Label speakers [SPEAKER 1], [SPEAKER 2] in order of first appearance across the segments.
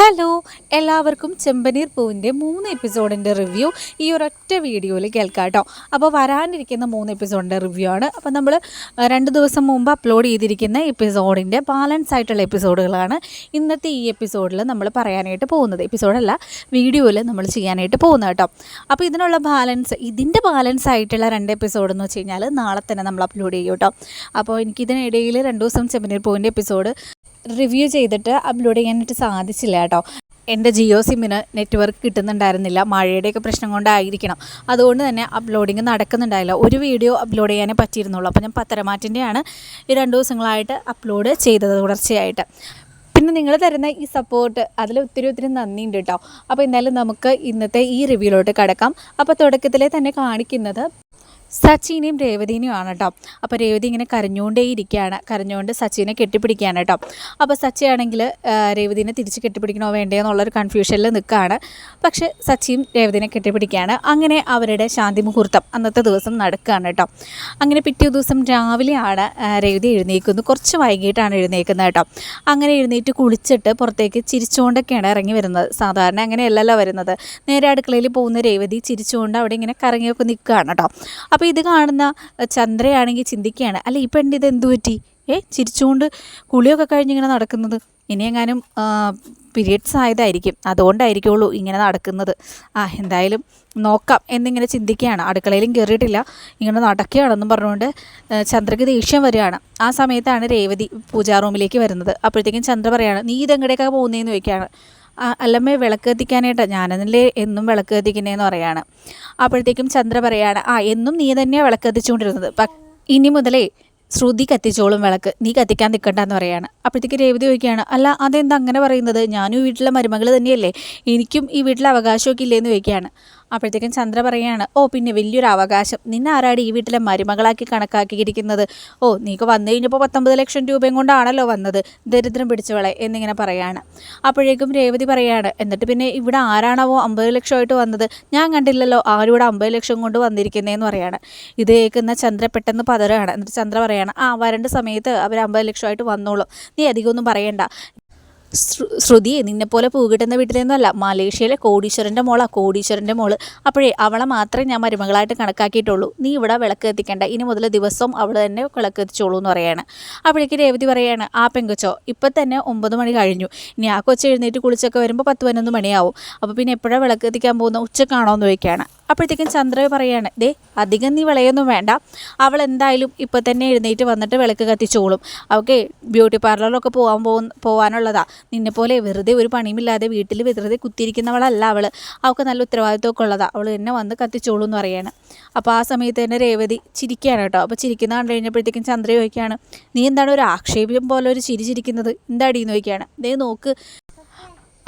[SPEAKER 1] Hello എല്ലാവർക്കും ചെമ്പനീർ പൂവിന്റെ മൂന്ന് എപ്പിസോഡിന്റെ റിവ്യൂ ഈ ഒരൊറ്റ വീഡിയോയിൽ കേൾക്കാം കേട്ടോ. അപ്പോൾ വരാനിരിക്കുന്ന മൂന്ന് എപ്പിസോഡിന്റെ റിവ്യൂ ആണ്. അപ്പോൾ നമ്മൾ രണ്ട് ദിവസം മുമ്പ് അപ്ലോഡ് ചെയ്തിരിക്കുന്ന എപ്പിസോഡിന്റെ ബാലൻസ് ആയിട്ടുള്ള എപ്പിസോഡുകളാണ് ഇന്നത്തെ ഈ എപ്പിസോഡിൽ നമ്മൾ പറയാനായിട്ട് പോകുന്നത്. എപ്പിസോഡല്ല വീഡിയോയിൽ നമ്മൾ ചെയ്യാനായിട്ട് പോകുന്നത് കേട്ടോ. അപ്പോൾ ഇതിനുള്ള ബാലൻസ് ഇതിന്റെ ബാലൻസ് ആയിട്ടുള്ള രണ്ട് എപ്പിസോഡ് എന്ന് വെച്ച് കഴിഞ്ഞാൽ നാളെ തന്നെ നമ്മൾ അപ്ലോഡ് ചെയ്യും കേട്ടോ. അപ്പോൾ എനിക്കിതിനിടയിൽ രണ്ട് ദിവസം ചെമ്പനീർ പൂവിന്റെ എപ്പിസോഡ് റിവ്യൂ ചെയ്തിട്ട് അപ്ലോഡ് ചെയ്യാനായിട്ട് സാധിച്ചില്ല കേട്ടോ. എന്റെ ജിയോ സിമ്മിന് നെറ്റ്വർക്ക് കിട്ടുന്നുണ്ടായിരുന്നില്ല. മഴയുടെയൊക്കെ പ്രശ്നം കൊണ്ടായിരിക്കണം. അതുകൊണ്ട് തന്നെ അപ്ലോഡിങ് നടക്കുന്നുണ്ടായില്ല. ഒരു വീഡിയോ അപ്ലോഡ് ചെയ്യാനേ പറ്റിയിരുന്നുള്ളൂ. അപ്പോൾ ഞാൻ പത്തരമാറ്റിന്റെയാണ് ഈ രണ്ട് ദിവസങ്ങളായിട്ട് അപ്ലോഡ് ചെയ്തത് തുടർച്ചയായിട്ട്. പിന്നെ നിങ്ങൾ തരുന്ന ഈ സപ്പോർട്ട് അതിൽ ഒത്തിരി ഒത്തിരി നന്ദിയുണ്ട് കേട്ടോ. അപ്പോൾ എന്തായാലും നമുക്ക് ഇന്നത്തെ ഈ റിവ്യൂലോട്ട് കിടക്കാം. അപ്പോൾ തുടക്കത്തിലെ തന്നെ കാണിക്കുന്നത് സച്ചിനെയും രേവതിനെയും ആണ് കേട്ടോ അപ്പോൾ രേവതി ഇങ്ങനെ കരഞ്ഞുകൊണ്ടേ ഇരിക്കുകയാണ് കരഞ്ഞുകൊണ്ട് സച്ചിനെ കെട്ടിപ്പിടിക്കുകയാണ് കേട്ടോ അപ്പോൾ സച്ചി ആണെങ്കിൽ രേവതിനെ തിരിച്ച് കെട്ടിപ്പിടിക്കണോ വേണ്ടയോ എന്നുള്ളൊരു കൺഫ്യൂഷനിൽ നിൽക്കുകയാണ് പക്ഷേ സച്ചിയും രേവതിനെ കെട്ടിപ്പിടിക്കുകയാണ് അങ്ങനെ അവരുടെ ശാന്തി മുഹൂർത്തം അന്നത്തെ ദിവസം നടക്കുകയാണ് കേട്ടോ അങ്ങനെ പിറ്റേ ദിവസം രാവിലെയാണ് രേവതി എഴുന്നേക്കുന്നത് കുറച്ച് വൈകിട്ടാണ് എഴുന്നേക്കുന്നത് കേട്ടോ അങ്ങനെ എഴുന്നേറ്റ് കുളിച്ചിട്ട് പുറത്തേക്ക് ചിരിച്ചുകൊണ്ടൊക്കെയാണ് ഇറങ്ങി വരുന്നത്. സാധാരണ അങ്ങനെയല്ലല്ലോ വരുന്നത്. നേരെ അടുക്കളയിൽ പോകുന്ന രേവതി ചിരിച്ചുകൊണ്ട് അവിടെ ഇങ്ങനെ കറങ്ങിയൊക്കെ നിൽക്കുകയാണ് കേട്ടോ അപ്പോൾ ഇത് കാണുന്ന ചന്ദ്രയാണെങ്കിൽ ചിന്തിക്കുകയാണ് അല്ല ഈ പെണ്ണ് ഇത് എന്തു പറ്റി? ഏ ചിരിച്ചുകൊണ്ട് കുളിയൊക്കെ കഴിഞ്ഞ് ഇങ്ങനെ നടക്കുന്നത്. ഇനിയെങ്ങാനും പീരിയഡ്സ് ആയതായിരിക്കും. അതുകൊണ്ടായിരിക്കുള്ളൂ ഇങ്ങനെ നടക്കുന്നത്. ആ എന്തായാലും നോക്കാം എന്നിങ്ങനെ ചിന്തിക്കുകയാണ്. അടുക്കളയിലും കയറിയിട്ടില്ല ഇങ്ങനെ നടക്കുകയാണെന്നും പറഞ്ഞുകൊണ്ട് ചന്ദ്രക്ക് ദേഷ്യം വരികയാണ്. ആ സമയത്താണ് രേവതി പൂജാ റൂമിലേക്ക് വരുന്നത്. അപ്പോഴത്തേക്കും ചന്ദ്ര പറയാണ് നീ ഇതെങ്ങടേക്കാണ് പോകുന്നതെന്ന് ചോദിക്കുകയാണ്. അല്ലമ്മേ വിളക്ക് കത്തിക്കാനായിട്ടാണ് ഞാനെന്നല്ലേ എന്നും വിളക്ക് കത്തിക്കുന്നതെന്ന് പറയാണ്. അപ്പോഴത്തേക്കും ചന്ദ്ര പറയാണ് ആ എന്നും നീ തന്നെയാണ് വിളക്ക് കത്തിച്ചുകൊണ്ടിരുന്നത് ഇനി മുതലേ ശ്രുതി കത്തിച്ചോളും വിളക്ക്. നീ കത്തിക്കാൻ നിൽക്കണ്ടെന്ന് പറയാണ്. അപ്പോഴത്തേക്ക് രേവതി ചോദിക്കുകയാണ് അല്ല അതെന്താ അങ്ങനെ പറയുന്നത്? ഞാനും വീട്ടിലെ മരുമകൾ തന്നെയല്ലേ? എനിക്കും ഈ വീട്ടിലെ അവകാശമൊക്കെ ഇല്ലേന്ന് ചോദിക്കുകയാണ്. അപ്പോഴത്തേക്കും ചന്ദ്ര പറയാണ് ഓ പിന്നെ വലിയൊരു അവകാശം. നിന്നെ ആരാടി ഈ വീട്ടിലെ മരുമകളാക്കി കണക്കാക്കിയിരിക്കുന്നത്? ഓ നീക്ക് വന്നു കഴിഞ്ഞപ്പോൾ പത്തൊമ്പത് ലക്ഷം രൂപയും കൊണ്ടാണല്ലോ വന്നത്. ദരിദ്രം പിടിച്ചവളെ എന്നിങ്ങനെ പറയാണ്. അപ്പോഴേക്കും രേവതി പറയാണ് എന്നിട്ട് പിന്നെ ഇവിടെ ആരാണാവോ അമ്പത് ലക്ഷമായിട്ട് വന്നത്? ഞാൻ കണ്ടില്ലല്ലോ ആരും അമ്പത് ലക്ഷം കൊണ്ട് വന്നിരിക്കുന്നതെന്ന് പറയാണ്. ഇത് കേൾക്കുന്ന ചന്ദ്ര പെട്ടെന്ന് പതരാണ് എന്നിട്ട് ചന്ദ്ര പറയാണ് ആ വരേണ്ട സമയത്ത് അവർ അമ്പത് ലക്ഷമായിട്ട് വന്നോളും. നീ അധികമൊന്നും പറയണ്ട. ശ്രു- ശ്രുതി നിന്നെപ്പോലെ പൂകിട്ടുന്ന വീട്ടിലേന്നല്ല മലേഷ്യയിലെ കോടീശ്വരന്റെ മോളാ കോടീശ്വരന്റെ മോൾ. അപ്പോഴേ അവളെ മാത്രമേ ഞാൻ മരുമകളായിട്ട് കണക്കാക്കിയിട്ടുള്ളൂ. നീ ഇവിടെ വിളക്ക് എത്തിക്കേണ്ട ഇനി മുതൽ ദിവസവും അവൾ തന്നെ വിളക്ക് എത്തിച്ചോളൂ എന്ന് പറയാണ്. അപ്പോഴേക്ക് രേവതി പറയാണ് ആ പെങ്കൊച്ചോ ഇപ്പം തന്നെ ഒമ്പത് മണി കഴിഞ്ഞു. ഇനി ആ കൊച്ചു എഴുന്നേറ്റ് കുളിച്ചൊക്കെ വരുമ്പോൾ പത്ത് പതിനൊന്ന് മണിയാവും. അപ്പോൾ പിന്നെ എപ്പോഴാണ് വിളക്ക് എത്തിക്കാൻ പോകുന്ന? ഉച്ചക്കാണോ? എന്ന് ചോദിക്കുകയാണ്. അപ്പോഴത്തേക്കും ചന്ദ്ര പറയാണ് ദേ അധികം നീ വിളയൊന്നും വേണ്ട. അവൾ എന്തായാലും ഇപ്പോൾ തന്നെ എഴുന്നേറ്റ് വന്നിട്ട് വിളക്ക് കത്തിച്ചോളും. അവൾക്ക് ബ്യൂട്ടി പാർലറിലൊക്കെ പോകാൻ പോകുന്ന പോകാനുള്ളതാ നിന്നെപ്പോലെ വെറുതെ ഒരു പണിയുമില്ലാതെ വീട്ടിൽ വെറുതെ കുത്തിയിരിക്കുന്നവളല്ല അവൾ അവൾക്ക് നല്ല ഉത്തരവാദിത്വമൊക്കെ ഉള്ളതാ. അവൾ എന്നെ വന്ന് കത്തിച്ചോളൂ എന്ന് പറയാണ്. അപ്പോൾ ആ സമയത്ത് തന്നെ രേവതി ചിരിക്കുകയാണ് കേട്ടോ. അപ്പോൾ ചിരിക്കുന്ന കണ്ടു കഴിഞ്ഞപ്പോഴത്തേക്കും ചന്ദ്ര ചോദിക്കുകയാണ് നീ എന്താണ് ഒരു ആക്ഷേപം പോലെ ഒരു ചിരി ചിരിക്കുന്നത്? എന്താടീന്ന് ചോദിക്കുകയാണ്. ദേ നോക്ക്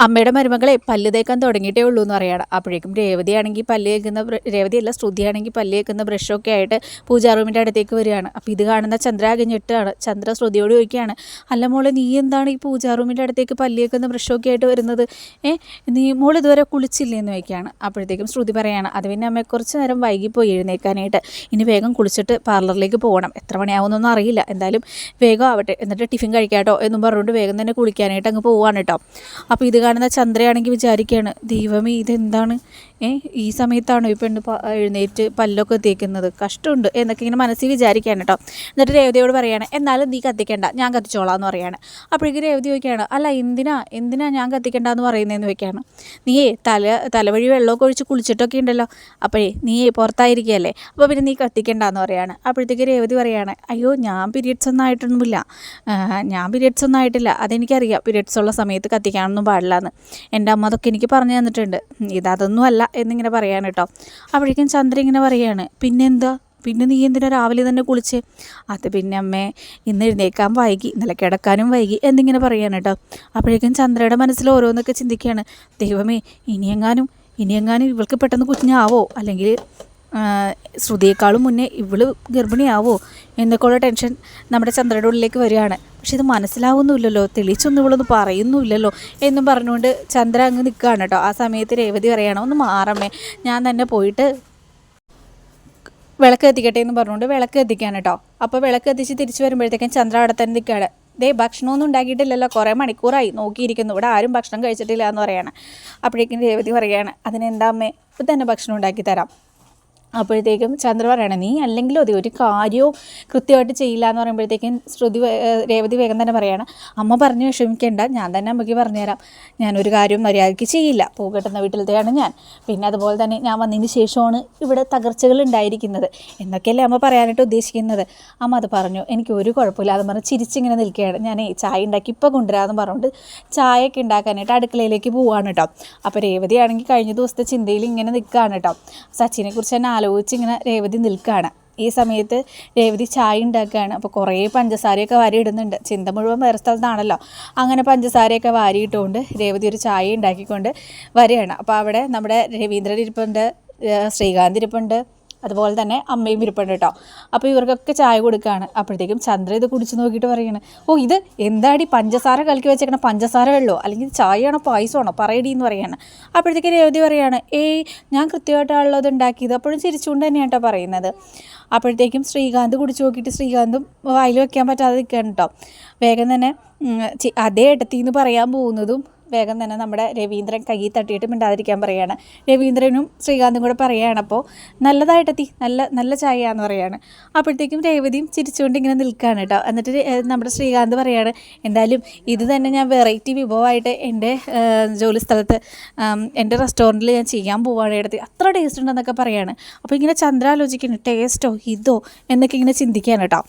[SPEAKER 1] അമ്മയുടെ മരുമകളെ പല്ല് തേക്കാൻ തുടങ്ങിയിട്ടേ ഉള്ളൂ എന്ന് പറയണം. അപ്പോഴേക്കും രേവതിയാണെങ്കിൽ പല്ല് തേക്കുന്ന രേവതിയല്ല ശ്രുതിയാണെങ്കിൽ പല്ല് തേക്കുന്ന ബ്രഷൊക്കെ ആയിട്ട് പൂജാ റൂമിന്റെ അടുത്തേക്ക് വരികയാണ്. അപ്പോൾ ഇത് കാണുന്ന ചന്ദ്ര അകഞ്ഞിട്ടാണ്. ഞെട്ടാണ് ചന്ദ്ര ശ്രുതിയോട് ചോദിക്കുകയാണ് അല്ല മോളെ നീ എന്താണ് ഈ പൂജാ റൂമിന്റെ അടുത്തേക്ക് പല്ല് തേക്കുന്ന ബ്രഷൊക്കെ ആയിട്ട് വരുന്നത്? ഏ നീ മോൾ ഇതുവരെ കുളിച്ചില്ലേ? എന്ന് ചോദിക്കുകയാണ്. അപ്പോഴത്തേക്കും ശ്രുതി പറയാണ് അത് പിന്നെ അമ്മയെ കുറച്ച് നേരം വൈകിപ്പോയി എഴുന്നേക്കാനായിട്ട്. ഇനി വേഗം കുളിച്ചിട്ട് പാർലറിലേക്ക് പോകണം. എത്ര മണിയാവുമെന്നൊന്നും അറിയില്ല. എന്തായാലും വേഗം ആവട്ടെ. എന്നിട്ട് ടിഫിൻ കഴിക്കാട്ടോ എന്നും പറഞ്ഞുകൊണ്ട് വേഗം തന്നെ കുളിക്കാനായിട്ട് അങ്ങ് പോവാണ് കേട്ടോ. അപ്പോൾ ഇത് കാണുന്ന ചന്ദ്രയാണെങ്കിൽ വിചാരിക്കുകയാണ് ദൈവമേ ഇതെന്താണ്? ഏ ഈ സമയത്താണ് ഈ പെണ്ണ് എഴുന്നേറ്റ് പല്ലൊക്കെ തേക്കുന്നത്? കഷ്ടമുണ്ട് എന്നൊക്കെ ഇങ്ങനെ മനസ്സിൽ വിചാരിക്കുകയാണ് കേട്ടോ എന്നിട്ട് രേവതിയോട് പറയാണ് എന്നാലും നീ കത്തിക്കേണ്ട ഞാൻ കത്തിച്ചോളാം എന്ന് പറയാണ്. അപ്പോഴേക്കും രേവതി ചോദിക്കുകയാണ് അല്ല എന്തിനാ? എന്തിനാ ഞാൻ കത്തിക്കേണ്ട എന്ന് പറയുന്നതെന്ന് ചോദിക്കുകയാണ്. നീയേ തല തലവഴി വെള്ളമൊക്കെ ഒഴിച്ച് കുളിച്ചിട്ടൊക്കെ ഉണ്ടല്ലോ. അപ്പോഴേ നീയേ പുറത്തായിരിക്കുകയല്ലേ? അപ്പോൾ പിന്നെ നീ കത്തിക്കേണ്ട എന്ന് പറയാണ്. അപ്പോഴത്തേക്ക് രേവതി പറയുകയാണ് അയ്യോ ഞാൻ പീരീഡ്സ് ഒന്നും ആയിട്ടൊന്നുമില്ല ഞാൻ പീരീഡ്സ് ഒന്നും ആയിട്ടില്ല. അതെനിക്കറിയാം. പീരീഡ്സ് ഉള്ള സമയത്ത് കത്തിക്കാനൊന്നും പാടില്ല. എന്ന് എന്റെ അമ്മ അതൊക്കെ എനിക്ക് പറഞ്ഞു തന്നിട്ടുണ്ട്. ഇതതൊന്നും അല്ല എന്നിങ്ങനെ പറയാണ് കേട്ടോ അപ്പോഴേക്കും ചന്ദ്ര ഇങ്ങനെ പറയാണ് പിന്നെന്താ പിന്നെ നീ എന്തിനാ രാവിലെ തന്നെ കുളിച്ച്? അത് പിന്നെ അമ്മേ ഇന്ന് എഴുന്നേക്കാൻ വൈകി ഇന്നലെ കിടക്കാനും വൈകി എന്നിങ്ങനെ പറയാണ് കേട്ടോ അപ്പോഴേക്കും ചന്ദ്രയുടെ മനസ്സിൽ ഓരോന്നൊക്കെ ചിന്തിക്കുകയാണ് ദൈവമേ ഇനിയെങ്ങാനും ഇനിയെങ്ങാനും ഇവൾക്ക് പെട്ടെന്ന് കുഞ്ഞാവോ? അല്ലെങ്കിൽ ശ്രുതിയേക്കാളും മുന്നേ ഇവൾ ഗർഭിണിയാവോ എന്നൊക്കെയുള്ള ടെൻഷൻ നമ്മുടെ ചന്ദ്രയുടെ ഉള്ളിലേക്ക് വരികയാണ്. പക്ഷെ ഇത് മനസ്സിലാവുന്നുമില്ലല്ലോ. തെളിയിച്ചൊന്നും ഇവളൊന്നും പറയുന്നുമില്ലല്ലോ എന്നും പറഞ്ഞുകൊണ്ട് ചന്ദ്ര അങ്ങ് നിൽക്കുകയാണ് കേട്ടോ. ആ സമയത്ത് രേവതി പറയണം ഒന്ന് മാറമ്മേ. ഞാൻ തന്നെ പോയിട്ട് വിളക്ക് എത്തിക്കട്ടെ എന്ന് പറഞ്ഞുകൊണ്ട് വിളക്ക് കത്തിക്കുകയാണ് കേട്ടോ. അപ്പോൾ വിളക്ക് എത്തിച്ച് തിരിച്ചു വരുമ്പോഴത്തേക്കും ചന്ദ്ര അവിടെ തന്നെ നിൽക്കുകയാണ്. ദേ ഭക്ഷണമൊന്നും ഉണ്ടാക്കിയിട്ടില്ലല്ലോ. കുറേ മണിക്കൂറായി. നോക്കിയിരിക്കുന്നു. ഇവിടെ ആരും ഭക്ഷണം കഴിച്ചിട്ടില്ല എന്ന് പറയാണ്. അപ്പോഴേക്കും രേവതി പറയുകയാണ് അതിനെന്താ അമ്മേ? ഇപ്പം തന്നെ ഭക്ഷണം ഉണ്ടാക്കി തരാം. അപ്പോഴത്തേക്കും ചന്ദ്ര പറയണം നീ അല്ലെങ്കിലും അതെ ഒരു കാര്യവും കൃത്യമായിട്ട് ചെയ്യില്ല എന്ന് പറയുമ്പോഴത്തേക്കും ശ്രുതി രേവതി വേഗം തന്നെ പറയാണ് അമ്മ പറഞ്ഞു വിഷമിക്കേണ്ട ഞാൻ തന്നെ അമ്മയ്ക്ക് പറഞ്ഞുതരാം. ഞാനൊരു കാര്യവും മര്യാദയ്ക്ക് ചെയ്യില്ല. പൂ കെട്ടുന്ന വീട്ടിലത്തെയാണ് ഞാൻ. പിന്നെ അതുപോലെ തന്നെ ഞാൻ വന്നതിന് ശേഷമാണ് ഇവിടെ തകർച്ചകൾ ഉണ്ടായിരിക്കുന്നത് എന്നൊക്കെയല്ലേ അമ്മ പറയാനായിട്ട് ഉദ്ദേശിക്കുന്നത്. അമ്മ അത് പറഞ്ഞു എനിക്ക് ഒരു കുഴപ്പമില്ല അത് പറഞ്ഞ് ചിരിച്ചിങ്ങനെ നിൽക്കുകയാണ്. ഞാൻ ചായ ഉണ്ടാക്കി ഇപ്പോൾ കൊണ്ടുവരാമെന്ന് പറഞ്ഞുകൊണ്ട് ചായയൊക്കെ ഉണ്ടാക്കാനായിട്ട് അടുക്കളയിലേക്ക് പോവാണ് കേട്ടോ. അപ്പോൾ രേവതിയാണെങ്കിൽ കഴിഞ്ഞ ദിവസത്തെ ചിന്തയിൽ ഇങ്ങനെ നിൽക്കുകയാണ് കേട്ടോ. സച്ചിനെക്കുറിച്ച് തന്നെ ആലോചിച്ച് ഇങ്ങനെ രേവതി നിൽക്കുകയാണ് ഈ സമയത്ത് രേവതി ചായ ഉണ്ടാക്കുകയാണ്. അപ്പോൾ കുറേ പഞ്ചസാരയൊക്കെ വാരി ഇടുന്നുണ്ട്. ചിന്ത മുഴുവൻ വേറെ സ്ഥലത്താണല്ലോ. അങ്ങനെ പഞ്ചസാരയൊക്കെ വാരിയിട്ടുകൊണ്ട് രേവതി ഒരു ചായ ഉണ്ടാക്കിക്കൊണ്ട് വരികയാണ്. അപ്പോൾ അവിടെ നമ്മുടെ രവീന്ദ്രൻ ഇരിപ്പുണ്ട് ശ്രീകാന്ത് ഇരിപ്പുണ്ട് അതുപോലെ തന്നെ അമ്മയും ഇരിപ്പുണ്ട് കേട്ടോ. അപ്പോൾ ഇവർക്കൊക്കെ ചായ കൊടുക്കുകയാണ്. അപ്പോഴത്തേക്കും ചന്ദ്ര ഇത് കുടിച്ച് നോക്കിയിട്ട് പറയാണ് ഓ ഇത് എന്താടി പഞ്ചസാര കലക്കി വെച്ചേക്കണ പഞ്ചസാര വെള്ളമോ അല്ലെങ്കിൽ ചായയാണോ പായസമാണോ? പറയടി എന്ന് പറയാണ്. അപ്പോഴത്തേക്ക് രേവതി പറയാണ് ഏയ് ഞാൻ കൃത്യമായിട്ടാണല്ലോ അത് ഉണ്ടാക്കിയത്. അപ്പോഴും ചിരിച്ചുകൊണ്ട് തന്നെയാണ് കേട്ടോ പറയുന്നത്. അപ്പോഴത്തേക്കും ശ്രീകാന്ത് കുടിച്ച് നോക്കിയിട്ട് ശ്രീകാന്തും വായിൽ വെക്കാൻ പറ്റാതെ നിൽക്കുകയാണ് കേട്ടോ. വേഗം തന്നെ അതേ ഇടത്തിൽ ഇടത്തിന്ന് പറയാൻ പോകുന്നതും വേഗം തന്നെ നമ്മുടെ രവീന്ദ്രൻ കൈ തട്ടിയിട്ട് മിണ്ടാതിരിക്കാൻ പറയുകയാണ് രവീന്ദ്രനും ശ്രീകാന്തും കൂടെ പറയുകയാണ് അപ്പോൾ നല്ലതായിട്ടെത്തി നല്ല നല്ല ചായ എന്ന് പറയാണ്. അപ്പോഴത്തേക്കും രേവതിയും ചിരിച്ചുകൊണ്ട് ഇങ്ങനെ നിൽക്കുകയാണ് കേട്ടോ. എന്നിട്ട് നമ്മുടെ ശ്രീകാന്ത് പറയുകയാണ് എന്തായാലും ഇത് തന്നെ ഞാൻ വെറൈറ്റി വിഭവമായിട്ട് എന്റെ ജോലി സ്ഥലത്ത് എന്റെ റെസ്റ്റോറന്റിൽ ഞാൻ ചെയ്യാൻ പോവുകയാണ് എടുത്ത് അത്ര ടേസ്റ്റ് ഉണ്ടെന്നൊക്കെ പറയുകയാണ് അപ്പോൾ ഇങ്ങനെ ചന്ദ്ര ആലോചിക്കുന്നു ടേസ്റ്റോ ഇതോ? എന്നൊക്കെ ഇങ്ങനെ ചിന്തിക്കുകയാണ് കേട്ടോ.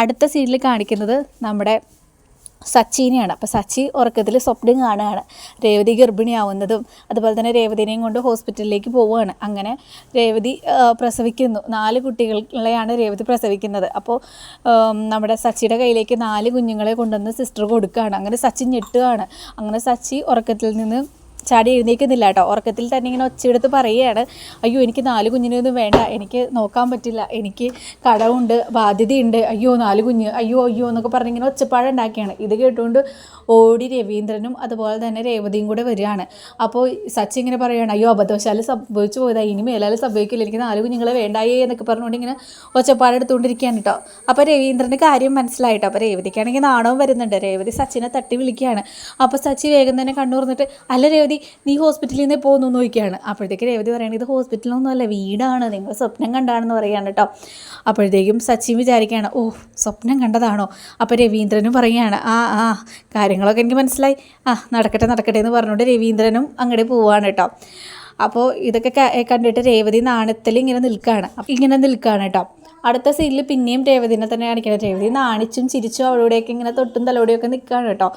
[SPEAKER 1] അടുത്ത സീനിൽ കാണിക്കുന്നത് നമ്മുടെ സച്ചിനെയാണ്. അപ്പോൾ സച്ചി ഉറക്കത്തിൽ സ്വപ്നം കാണുകയാണ്. രേവതി ഗർഭിണിയാവുന്നതും അതുപോലെ തന്നെ രേവതിനെയും കൊണ്ട് ഹോസ്പിറ്റലിലേക്ക് പോവുകയാണ്. അങ്ങനെ രേവതി പ്രസവിക്കുന്നു. നാല് കുട്ടികളെയാണ് രേവതി പ്രസവിക്കുന്നത്. അപ്പോൾ നമ്മുടെ സച്ചിയുടെ കയ്യിലേക്ക് നാല് കുഞ്ഞുങ്ങളെ കൊണ്ടുവന്ന് സിസ്റ്റർ കൊടുക്കുകയാണ്. അങ്ങനെ സച്ചി ഞെട്ടുകയാണ്. അങ്ങനെ സച്ചി ഉറക്കത്തിൽ നിന്ന് ചാടി എഴുന്നേൽക്കുന്നില്ല കേട്ടോ. ഉറക്കത്തിൽ തന്നെ ഇങ്ങനെ ഒച്ചയെടുത്ത് പറയുകയാണ്. അയ്യോ എനിക്ക് നാല് കുഞ്ഞിനെയൊന്നും വേണ്ട. എനിക്ക് നോക്കാൻ പറ്റില്ല. എനിക്ക് കടമുണ്ട് ബാധ്യതയുണ്ട്. അയ്യോ നാല് കുഞ്ഞ്. അയ്യോ അയ്യോ എന്നൊക്കെ പറഞ്ഞ് ഇങ്ങനെ ഒച്ചപ്പാടുണ്ടാക്കിയാണ് ഇത് കേട്ടുകൊണ്ട് ഓടി രവീന്ദ്രനും അതുപോലെ തന്നെ രേവതിയും കൂടെ വരികയാണ്. അപ്പോൾ സച്ചി ഇങ്ങനെ പറയുകയാണ് അയ്യോ അബദ്ധവശാൽ സംഭവിച്ചു പോയതാണ് ഇനി മേലാൽ സംഭവിക്കില്ല. എനിക്ക് നാല് കുഞ്ഞുങ്ങളെ വേണ്ടായേ എന്നൊക്കെ പറഞ്ഞുകൊണ്ട് ഇങ്ങനെ ഒച്ചപ്പാടെടുത്തുകൊണ്ടിരിക്കുകയാണ് കേട്ടോ. അപ്പോൾ രവീന്ദ്രന്റെ കാര്യം മനസ്സിലായിട്ടോ അപ്പോൾ രേവതിക്കാണെങ്കിൽ നാണവും വരുന്നുണ്ട്. രേവതി സച്ചിനെ തട്ടി വിളിക്കുകയാണ്. അപ്പോൾ സച്ചി വേഗം തന്നെ കണ്ണൂർന്നിട്ട് അല്ല രേവതി നീ ഹോസ്പിറ്റലിൽ നിന്ന് പോകുന്നു നോക്കിയാണ് അപ്പോഴത്തേക്ക് രേവതി പറയുന്നത് ഇത് ഹോസ്പിറ്റലൊന്നുമല്ല വീടാണ്. നിങ്ങൾ സ്വപ്നം കണ്ടാണെന്ന് പറയുകയാണ് കേട്ടോ. അപ്പോഴത്തേക്കും സച്ചിൻ വിചാരിക്കുകയാണ് ഓ സ്വപ്നം കണ്ടതാണോ? അപ്പോൾ രവീന്ദ്രനും പറയുകയാണ് ആ ആ കാര്യങ്ങളൊക്കെ എനിക്ക് മനസ്സിലായി. ആ നടക്കട്ടെ നടക്കട്ടെ എന്ന് പറഞ്ഞുകൊണ്ട് രവീന്ദ്രനും അങ്ങോട്ട് പോവുകയാണ് കേട്ടോ. അപ്പോൾ ഇതൊക്കെ കണ്ടിട്ട് രേവതി നാണത്തിൽ ഇങ്ങനെ നിൽക്കുകയാണ്. ഇങ്ങനെ നിൽക്കുകയാണ് കേട്ടോ. അടുത്ത സീനിൽ പിന്നെയും രേവതിനെ തന്നെ കാണിക്കണം. രേവതി നാണിച്ചും ചിരിച്ചും അവളുടെയൊക്കെ ഇങ്ങനെ തൊട്ടും തലോടെയൊക്കെ നിൽക്കുകയാണ് കേട്ടോ.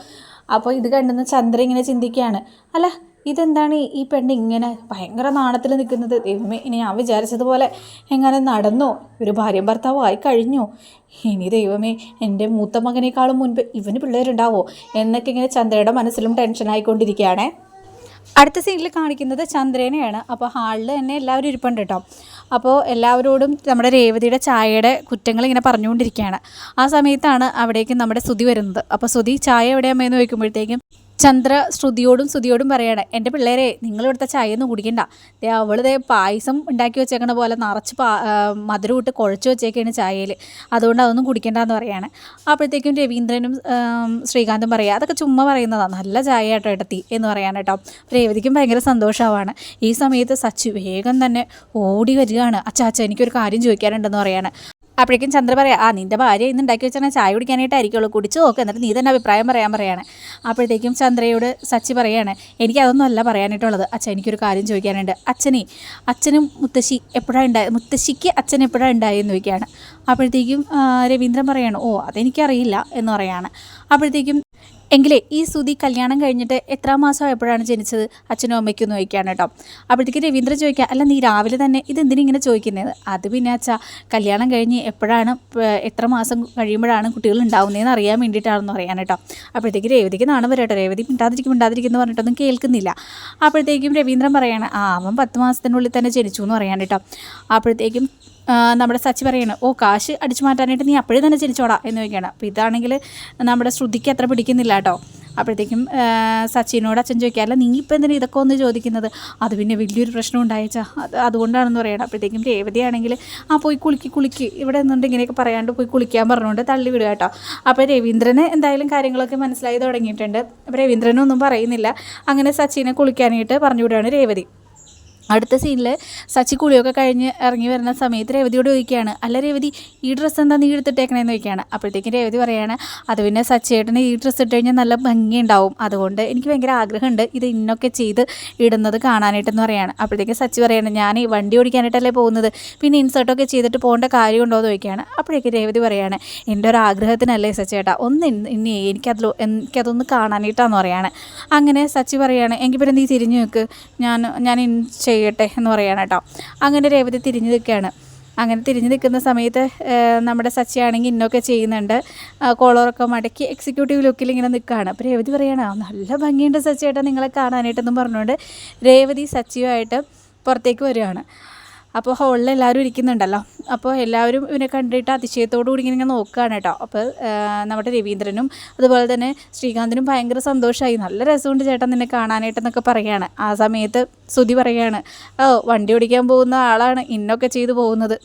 [SPEAKER 1] അപ്പോൾ ഇത് കണ്ടുന്ന ചന്ദ്ര ഇങ്ങനെ ചിന്തിക്കുകയാണ്. അല്ല ഇതെന്താണ് ഈ പെണ്ണ് ഇങ്ങനെ ഭയങ്കര നാണത്തിൽ നിൽക്കുന്നത്? ദൈവമേ ഇനി ഞാൻ വിചാരിച്ചതുപോലെ എങ്ങനെ നടന്നോ? ഒരു ഭാര്യ ഭർത്താവും ആയി കഴിഞ്ഞു. ഇനി ദൈവമേ എന്റെ മൂത്ത മകനേക്കാളും മുൻപ് ഇവന് പിള്ളേരുണ്ടാവോ? എന്നൊക്കെ ഇങ്ങനെ ചന്ദ്രയുടെ മനസ്സിലും ടെൻഷനായിക്കൊണ്ടിരിക്കുകയാണേ അടുത്ത സീനിൽ കാണിക്കുന്നത് ചന്ദ്രേനെയാണ്. അപ്പോൾ ഹാളിൽ തന്നെ എല്ലാവരും ഇരിപ്പുണ്ട് കേട്ടോ. അപ്പോൾ എല്ലാവരോടും നമ്മുടെ രേവതിയുടെ ചായയുടെ കുറ്റങ്ങൾ ഇങ്ങനെ പറഞ്ഞുകൊണ്ടിരിക്കുകയാണ്. ആ സമയത്താണ് അവിടേക്ക് നമ്മുടെ സുതി വരുന്നത്. അപ്പോൾ സുതി ചായ എവിടെയാമെന്ന് ചോദിക്കുമ്പോഴത്തേക്കും ചന്ദ്ര ശ്രുതിയോടും ശ്രുതിയോടും പറയാണ് എന്റെ പിള്ളേരെ നിങ്ങൾ ഇവിടുത്തെ ചായ ഒന്നും കുടിക്കണ്ട. ദേ പായസം ഉണ്ടാക്കി വെച്ചേക്കണ പോലെ നിറച്ച് പാ മധുരം ഇട്ട് കുഴച്ച് വെച്ചേക്കാണ് ചായയിൽ അതുകൊണ്ട് അതൊന്നും കുടിക്കണ്ടെന്ന് പറയാണ്. അപ്പോഴത്തേക്കും രവീന്ദ്രനും ശ്രീകാന്തും പറയുക അതൊക്കെ ചുമ്മാ പറയുന്നതാണ് നല്ല ചായ കേട്ടോ ഏട്ടത്തി എന്ന് പറയാൻ കേട്ടോ. രേവതിക്കും ഭയങ്കര സന്തോഷമാണ്. ഈ സമയത്ത് സച്ചു വേഗം തന്നെ ഓടി വരികയാണ്. അച്ഛാ അച്ഛാ എനിക്കൊരു കാര്യം ചോദിക്കാനുണ്ടെന്ന് പറയാണ്. അപ്പോഴേക്കും ചന്ദ്ര പറയാം ആ നിന്റെ ഭാര്യ ഇന്ന് ഉണ്ടാക്കി വെച്ചാൽ ചായ കുടിക്കാനായിട്ടായിരിക്കുള്ളൂ. കുടിച്ചു? നോക്ക് എന്നിട്ട് നീ തന്നെ അഭിപ്രായം പറയാൻ പറയാണ്. അപ്പോഴത്തേക്കും ചന്ദ്രയോട് സച്ചി പറയാണ് എനിക്ക് അതൊന്നുമല്ല പറയാനായിട്ടുള്ളത്. അച്ഛൻ എനിക്കൊരു കാര്യം ചോദിക്കാനുണ്ട്. അച്ഛനെ അച്ഛനും മുത്തശ്ശി എപ്പോഴാണ് ഉണ്ടായത് മുത്തശ്ശിക്ക് അച്ഛൻ എപ്പോഴാണ് ഉണ്ടായെന്ന് ചോദിക്കുകയാണ്. അപ്പോഴത്തേക്കും രവീന്ദ്രൻ പറയാണ് ഓ അതെനിക്കറിയില്ല എന്ന് പറയാണ്. അപ്പോഴത്തേക്കും എങ്കിലേ ഈ സുതി കല്യാണം കഴിഞ്ഞിട്ട് എത്ര മാസം ആയപ്പോഴാണ് ജനിച്ചത്? അച്ഛനും അമ്മയ്ക്കും എന്ന് ചോദിക്കുകയാണ് കേട്ടോ. അപ്പോഴത്തേക്ക് രവീന്ദ്രൻ ചോദിക്കുക അല്ല നീ രാവിലെ തന്നെ ഇതെന്തിനാ ഇങ്ങനെ ചോദിക്കുന്നത്? അത് പിന്നെ അച്ഛാ കല്യാണം കഴിഞ്ഞ് എപ്പോഴാണ് എത്ര മാസം കഴിയുമ്പോഴാണ് കുട്ടികൾ ഉണ്ടാവുന്നതെന്ന് അറിയാൻ വേണ്ടിയിട്ടാണെന്ന് പറയാൻ കേട്ടോ. അപ്പോഴത്തേക്ക് രേവതിക്ക് നാണം വരട്ടോ. രേവതി മിണ്ടാതിരിക്കും മിണ്ടാതിരിക്കും എന്ന് പറഞ്ഞിട്ടൊന്നും കേൾക്കുന്നില്ല. അപ്പോഴത്തേക്കും രവീന്ദ്രൻ പറയാണ് ആ അവൻ പത്ത് മാസത്തിനുള്ളിൽ തന്നെ ജനിച്ചു എന്ന് പറയാൻ കേട്ടോ. അപ്പോഴത്തേക്കും നമ്മുടെ സച്ചി പറയാണ് ഓ കാശ് അടിച്ചു മാറ്റാനായിട്ട് നീ അപ്പോഴേ തന്നെ ജനിച്ചോടാ എന്ന് ചോദിക്കുകയാണ്. അപ്പോൾ ഇതാണെങ്കിൽ നമ്മുടെ ശ്രുതിക്ക് അത്ര പിടിക്കുന്നില്ല കേട്ടോ. അപ്പോഴത്തേക്കും സച്ചിനോട് അച്ഛൻ ചോദിക്കാറില്ല നീ ഇപ്പം എന്തിനാ ഇതൊക്കെ ഒന്ന് ചോദിക്കുന്നത്? അത് പിന്നെ വലിയൊരു പ്രശ്നം ഉണ്ടായച്ചാ. അത് അതുകൊണ്ടാണെന്ന് പറയണം. അപ്പോഴത്തേക്കും രേവതിയാണെങ്കിൽ ആ പോയി കുളിക്ക് കുളിക്ക്. ഇവിടെ നിന്നുകൊണ്ട് ഇങ്ങനെയൊക്കെ പറയാണ്ട് പോയി കുളിക്കാൻ പറഞ്ഞുകൊണ്ട് തള്ളി വിടുക കേട്ടോ. അപ്പോൾ രവീന്ദ്രന് എന്തായാലും കാര്യങ്ങളൊക്കെ മനസ്സിലായി തുടങ്ങിയിട്ടുണ്ട്. അപ്പോൾ രവീന്ദ്രനൊന്നും പറയുന്നില്ല. അങ്ങനെ സച്ചിനെ കുളിക്കാനായിട്ട് പറഞ്ഞു വിടുകയാണ് രേവതി. അടുത്ത സീനിൽ സച്ചി കുളിയൊക്കെ കഴിഞ്ഞ് ഇറങ്ങി വരുന്ന സമയത്ത് രേവതിയോട് ചോദിക്കുകയാണ് അല്ല രേവതി ഈ ഡ്രസ്സ് എന്താ നീ എടുത്തിട്ടേക്കണേന്ന് ചോദിക്കുകയാണ്. അപ്പോഴത്തേക്കും രേവതി പറയുകയാണ് അത് പിന്നെ സച്ചിയേട്ടന് ഈ ഡ്രസ്സ് ഇട്ട് കഴിഞ്ഞാൽ നല്ല ഭംഗിയുണ്ടാവും. അതുകൊണ്ട് എനിക്ക് ഭയങ്കര ആഗ്രഹമുണ്ട് ഇത് ഇന്നൊക്കെ ചെയ്ത് ഇടുന്നത് കാണാനായിട്ടെന്ന് പറയാണ്. അപ്പോഴത്തേക്കും സച്ചി പറയാണ് ഞാൻ ഈ വണ്ടി ഓടിക്കാനായിട്ടല്ലേ പോകുന്നത്? പിന്നെ ഇൻസേർട്ടൊക്കെ ചെയ്തിട്ട് പോകേണ്ട കാര്യമുണ്ടോ? എന്ന് ചോദിക്കുകയാണ്. അപ്പോഴേക്കും രേവതി പറയാണ് എന്റെ ഒരു ആഗ്രഹത്തിനല്ലേ സച്ചേട്ടാ ഒന്ന് ഇനി എനിക്കതിൽ എനിക്കതൊന്ന് കാണാനായിട്ടാന്ന് പറയാണ്. അങ്ങനെ സച്ചി പറയാണ് എങ്കിൽ പിന്നെ നീ തിരിഞ്ഞു നിൽക്ക് ഞാൻ ഞാൻ ഇൻ ചെയ്യട്ടെ എന്ന് പറയാണ് കേട്ടോ. അങ്ങനെ രേവതി തിരിഞ്ഞു നിൽക്കുകയാണ്. അങ്ങനെ തിരിഞ്ഞു നിൽക്കുന്ന സമയത്ത് നമ്മുടെ സച്ചിയാണെങ്കിൽ ഇന്നൊക്കെ ചെയ്യുന്നുണ്ട്. കോളറൊക്കെ മടക്കി എക്സിക്യൂട്ടീവ് ലുക്കിൽ ഇങ്ങനെ നിൽക്കുകയാണ്. അപ്പോൾ രേവതി പറയുകയാണ് നല്ല ഭംഗിയുണ്ട് സച്ചിയേട്ടാ നിങ്ങളെ കാണാനായിട്ടെന്നും പറഞ്ഞുകൊണ്ട് രേവതി സച്ചിയുമായിട്ട് പുറത്തേക്ക് വരികയാണ്. അപ്പോൾ ഹോളിൽ എല്ലാവരും ഇരിക്കുന്നുണ്ടല്ലോ. അപ്പോൾ എല്ലാവരും ഇവനെ കണ്ടിട്ട് അതിശയത്തോടു കൂടി ഇങ്ങനെ നോക്കുകയാണ് കേട്ടോ. അപ്പോൾ നമ്മുടെ രവീന്ദ്രനും അതുപോലെ തന്നെ ശ്രീകാന്തിനും ഭയങ്കര സന്തോഷമായി. നല്ല രസമുണ്ട് ചേട്ടൻ നിന്നെ കാണാനായിട്ടെന്നൊക്കെ പറയുകയാണ്. ആ സമയത്ത് സ്തുതി പറയുകയാണ് ഓ വണ്ടി ഓടിക്കാൻ പോകുന്ന ആളാണ് ഇന്നൊക്കെ ചെയ്തു പോകുന്നത്.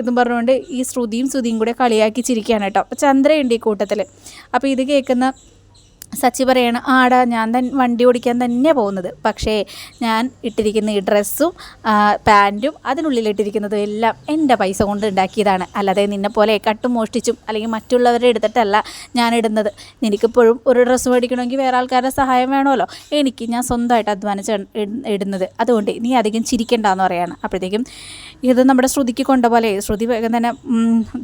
[SPEAKER 1] എന്നും പറഞ്ഞുകൊണ്ട് ഈ ശ്രുതിയും ശ്രുതിയും കൂടെ കളിയാക്കി ചിരിക്കുകയാണ് കേട്ടോ. അപ്പോൾ ചന്ദ്രയുണ്ട് ഈ കൂട്ടത്തിൽ അപ്പോൾ ഇത് കേൾക്കുന്ന സച്ചി പറയാണ് ആടാ ഞാൻ തന്നെ വണ്ടി ഓടിക്കാൻ തന്നെ പോകുന്നത്. പക്ഷേ ഞാൻ ഇട്ടിരിക്കുന്ന ഈ ഡ്രസ്സും പാന്റും അതിനുള്ളിൽ ഇട്ടിരിക്കുന്നതും എല്ലാം എന്റെ പൈസ കൊണ്ട് ഉണ്ടാക്കിയതാണ്. അല്ലാതെ നിന്നെ പോലെ കട്ടും മോഷ്ടിച്ചും അല്ലെങ്കിൽ മറ്റുള്ളവരുടെ എടുത്തിട്ടല്ല ഞാൻ ഇടുന്നത്. എനിക്കിപ്പോഴും ഒരു ഡ്രസ്സ് മേടിക്കണമെങ്കിൽ വേറെ ആൾക്കാരുടെ സഹായം വേണമല്ലോ. എനിക്ക് ഞാൻ സ്വന്തമായിട്ട് അധ്വാനിച്ച് ഇടുന്നത്. അതുകൊണ്ട് നീ അധികം ചിരിക്കണ്ടെന്ന് പറയാണ്. അപ്പോഴത്തേക്കും ഇത് നമ്മുടെ ശ്രുതിക്ക് കൊണ്ട പോലെ ശ്രുതി വേഗം തന്നെ